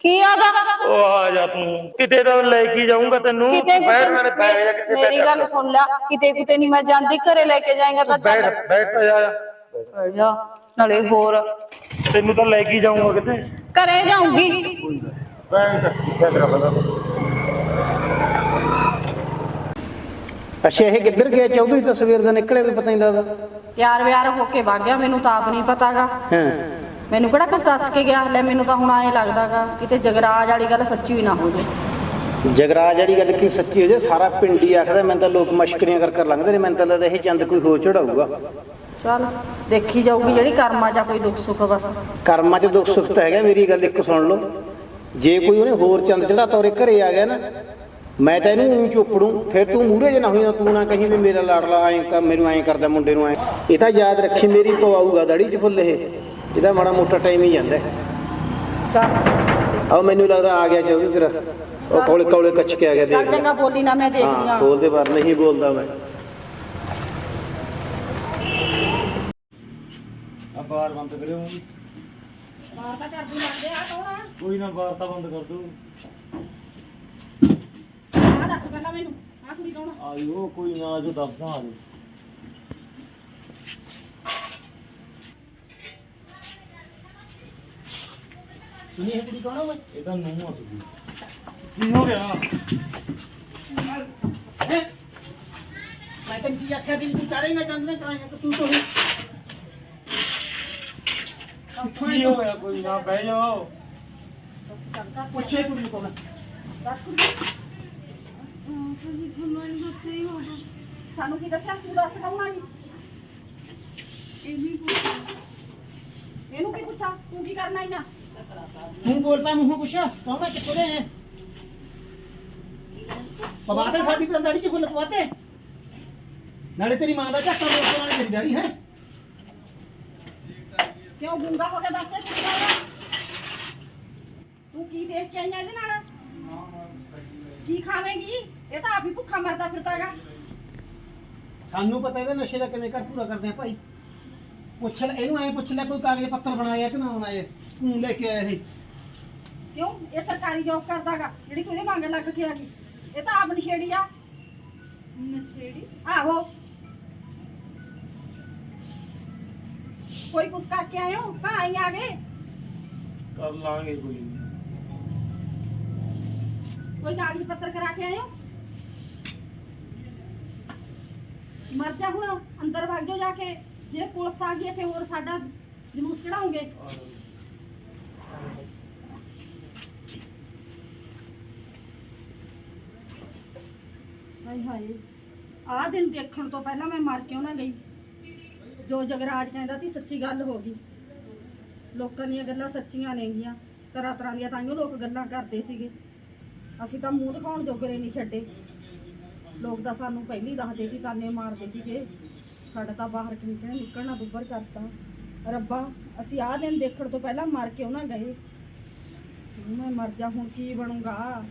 ਕੀ ਆਦਾ ਉਹ ਆ ਜਾ ਤੂੰ ਕਿਤੇ ਤਾਂ ਲੈ ਕੇ ਜਾਊਂਗਾ ਤੈਨੂੰ ਕਿਤੇ ਬੈਠ ਨਾਲੇ ਬੈਠ ਜਾ ਕਿਤੇ ਕਿਤੇ ਮੇਰੀ ਗੱਲ ਸੁਣ ਲੈ ਕਿਤੇ ਕਿਤੇ ਨਹੀਂ ਮੈਂ ਜਾਂਦੀ ਘਰੇ ਲੈ ਕੇ ਜਾਏਗਾ ਤਾਂ ਚੱਲ ਬੈਠ ਬੈਠ ਜਾ ਬੈਠ ਜਾ ਨਾਲੇ ਹੋਰ। ਤੈਨੂੰ ਤਾਂ ਲੈ ਕੇ ਜਾਊਂਗਾ ਕਿਤੇ। ਘਰੇ ਜਾਊਂਗੀ। ਕਿੱਥੇ ਤੇਰਾ ਅੱਛਾ ਇਹ ਕਿੱਧਰ ਗਿਆ? ਚੌਧਰੀ ਤਸਵੀਰ ਦਾ ਨਿਕਲੇ ਵੀ ਪਤਾ ਨਹੀਂ ਲੱਗਦਾ। ਤਿਆਰ ਵਿਆਰ ਹੋ ਕੇ ਵਗ ਗਿਆ ਮੈਨੂੰ ਤਾਂ ਆਪ ਨਹੀਂ ਪਤਾਗਾ। ਹਾਂ। ਮੈਨੂੰ ਕਿਹੜਾ ਕੁਝ ਦੱਸ ਕੇ ਗਿਆ? ਲੈ ਮੈਨੂੰ ਤਾਂ ਹੁਣ ਐਂ ਲੱਗਦਾਗਾ ਕਿਤੇ ਜਗਰਾਜ ਵਾਲੀ ਗੱਲ ਸੱਚੀ ਹੀ ਨਾ ਹੋ ਜੇ ਜਗਰਾਜ ਜਿਹੜੀ ਗੱਲ ਕੀ ਸੱਚੀ ਹੋ ਜੇ ਸਾਰਾ ਪਿੰਡ ਹੀ ਆਖਦਾ ਮੈਨੂੰ ਤਾਂ ਲੋਕ ਮਸ਼ਕਰੀਆਂ ਕਰ ਕਰ ਲੰਘਦੇ ਨੇ ਮੈਨੂੰ ਤਾਂ ਲੱਗਦਾ ਇਹ ਚੰਦ ਕੋਈ ਹੋਰ ਚੜਾਊਗਾ ਚੱਲ ਦੇਖੀ ਜਾਊਗੀ ਜਿਹੜੀ ਕਰਮਾਂ ਜਾਂ ਕੋਈ ਦੁੱਖ ਸੁੱਖ ਬਸ। ਕਰਮਾਂ 'ਚ ਦੁੱਖ ਸੁੱਖ ਤਾਂ ਹੈਗਾ ਮੇਰੀ ਗੱਲ ਇੱਕ ਸੁਣ ਲਓ। ਜੇ ਕੋਈ ਉਹਨੇ ਹੋਰ ਚੰਦ ਚੜਾ ਤੋਰੇ ਘਰੇ ਆ ਗਿਆ ਨਾ ਮੈਂ ਤਾਂ ਇਹਨੂੰ ਊਂ ਚੋਪੜੂ ਫਿਰ ਤੂੰ ਮੂਹਰੇ ਜੇ ਨਾ ਹੋਈ ਨਾ ਤੂੰ ਨਾ ਕਹੀਂ ਵੀ ਮੇਰਾ ਲਾੜਲਾ ਐਂ ਕਰ ਮੈਨੂੰ ਐਂ ਕਰਦਾ ਮੁੰਡੇ ਨੂੰ ਐਂ। ਇਹ ਤਾਂ ਯਾਦ ਰੱਖੀ ਮੇਰੀ ਪਵਾਊਗਾ ਦਾੜੀ 'ਚ ਫੁੱਲ ਇਹ। ਇਹਦਾ ਮਾੜਾ ਮੋਟਾ ਟਾਈਮ ਹੀ ਜਾਂਦਾ ਆ ਮੈਨੂੰ ਲੱਗਦਾ ਆ ਗਿਆ ਜਲਦੀ ਤੇਰਾ। ਉਹ ਕੋਲੇ ਕੋਲੇ ਕੱਚ ਕੇ ਆ ਗਿਆ ਚੱਲ ਦੇਖ। ਲੈ। ਚੰਗਾ ਬੋਲੀ ਨਾ ਮੈਂ ਦੇਖਦੀ ਹਾਂ ਆ। ਬੋਲਦੇ ਪਰ ਨਹੀਂ ਬੋਲਦਾ ਮੈਂ। ਬਾਰ ਬੰਦ ਕਰਿਓ। ਮਾਰ ਤਾਂ ਕਰਦੀ ਲੱਗਦੇ ਆ ਕੌਣ ਆ? ਕੋਈ ਨਾ ਬਾਰ ਤਾਂ ਬੰਦ ਕਰ ਦੋ ਆ ਦੱਸ ਪਹਿਲਾਂ ਮੈਨੂੰ ਆ ਕੁੜੀ ਕੌਣ ਆ? ਆਇਓ ਕੋਈ ਨਾ ਜੋ ਦੱਸਦਾ ਆ ਜਾਓ। ਸੁਣੀ ਇਹ ਕੁੜੀ ਕੌਣ ਓਏ? ਇਹ ਤਾਂ ਨੂੰ ਆ ਸੁਗੀ ਕੀ ਹੋ ਗਿਆ? ਮੈਂ ਤੈਨੂੰ ਕੀ ਆਖਿਆ ਦਿਨ ਤੂੰ ਚੜੇਗਾ ਚੰਦ ਨੇ ਕਰਾਏਗਾ ਤੂੰ ਤੋਂ ਕੀ ਹੋ ਗਿਆ ਕੋਈ ਨਾ ਬਹਿ ਜਾਓ। ਪੁੱਛੇ ਕੁੜੀ ਕੋਲ। ਸਾਨੂੰ ਕੀ ਦੱਸਿਆ? ਤੂੰ ਦੱਸ ਇਹਨੂੰ ਕੀ ਪੁੱਛਾਂ? ਤੂੰ ਕੀ ਕਰਨਾ ਆਈਆਂ ਤੂੰ ਬੋਲਦਾ ਮੂੰਹੋਂ ਕੁਛ ਕੌਣ ਹੈ ਕਿੱਥੋਂ ਦੇ ਹੈ ਪਵਾਤੇ ਸਾਡੀ ਤਾਂ ਦਾੜੀ 'ਚ ਫੁੱਲ ਪਵਾਤੇ। ਨਾਲੇ ਤੇਰੀ ਮਾਂ ਦਾ ਝਾਕਾ ਮੋੜ ਨਾਲੇ ਤੇਰੀ ਦਾੜੀ ਹੈ। ਕਿਉਂ ਗੁੰਗਾ ਹੋ ਕੇ ਦੱਸੇ ਕੁੜੀ ਦਾ ਤੂੰ ਕੀ ਦੇਖ ਕੇ ਆਈਆਂ ਇਹਦੇ ਨਾਲ? ਕੀ ਖਾਵੇਂਗੀ? ਇਹ ਤਾਂ ਆਪ ਹੀ ਭੁੱਖਾ ਮਰਦਾ ਫਿਰਦਾਗਾ ਸਾਨੂੰ ਪਤਾ ਇਹਦਾ ਨਸ਼ੇ ਦਾ ਕਿਵੇਂ ਕਰ ਪੂਰਾ ਕਰਦੇ ਆ ਭਾਈ। ਪੁੱਛ ਲੈ ਇਹਨੂੰ ਐ ਪੁੱਛ ਲੈ ਕੋਈ ਕਾਗਜ਼ ਪੱਤਰ ਬਣਾਇਆ ਕਿ ਨਾ ਬਣਾਇਆ ਤੂੰ ਲੈ ਕੇ ਆਇਆ ਇਹ। ਕਿਉਂ? ਇਹ ਸਰਕਾਰੀ ਜੌਬ ਕਰਦਾਗਾ ਜਿਹੜੀ ਕੋਈ ਮੰਗ ਲੱਗ ਕੇ ਆ ਗਈ। ਇਹ ਤਾਂ ਆਪ ਨਸ਼ੇੜੀ ਆ। ਨਸ਼ੇੜੀ? ਆਹੋ। ਕੋਈ ਕੁਛ करके आए हो कहाँ आई आ गए कर लांगे कोई कोई कागज पत्र करा के आए हो ਹੁਣ ਅੰਦਰ ਵਗ ਜਾਓ ਜਾ ਕੇ। ਜੇ ਪੁਲਿਸ ਆ ਗਈ ਤੇ ਹੋਰ ਸਾਡਾ ਜਲੂਸ ਕਢਾਉਂਗੇ ਹਾਏ ਹਾਏ। ਆਹ ਦਿਨ ਦੇਖਣ ਤੋਂ ਪਹਿਲਾਂ ਮੈਂ ਮਰ ਕਿਉਂ ਨਾ ਗਈ। ਜੋ ਜਗਰਾਜ ਕਹਿੰਦਾ ਸੀ, ਸੱਚੀ ਗੱਲ ਹੋ ਗਈ। ਲੋਕਾਂ ਦੀਆਂ ਗੱਲਾਂ ਸੱਚੀਆਂ ਨੇਗੀਆਂ ਤਰ੍ਹਾਂ ਤਰ੍ਹਾਂ ਦੀਆਂ ਤਾਂਹੀਓ ਲੋਕ ਗੱਲਾਂ ਕਰਦੇ ਸੀਗੇ। ਅਸੀਂ ਤਾਂ ਮੂੰਹ ਦਿਖਾਉਣ ਜੋਗਰੇ ਨਹੀਂ ਛੱਡੇ। ਲੋਕ ਤਾਂ ਸਾਨੂੰ ਪਹਿਲੀ ਦੱਸਦੇ ਸੀ, ਤਾਨੇ ਮਾਰਦੇ ਸੀਗੇ ਸਾਡਾ ਤਾਂ ਬਾਹਰ ਨਿਕਲਣਾ ਨਿਕਲਣਾ ਦੁੱਬਰ ਕਰਤਾ। ਰੱਬਾ, ਅਸੀਂ ਆਹ ਦਿਨ ਦੇਖਣ ਤੋਂ ਪਹਿਲਾਂ ਮਰ ਕਿਉਂ ਨਾ ਗਏ। ਮੈਂ ਮਰ ਜਾ, ਹੁਣ ਕੀ ਬਣੂਗਾ?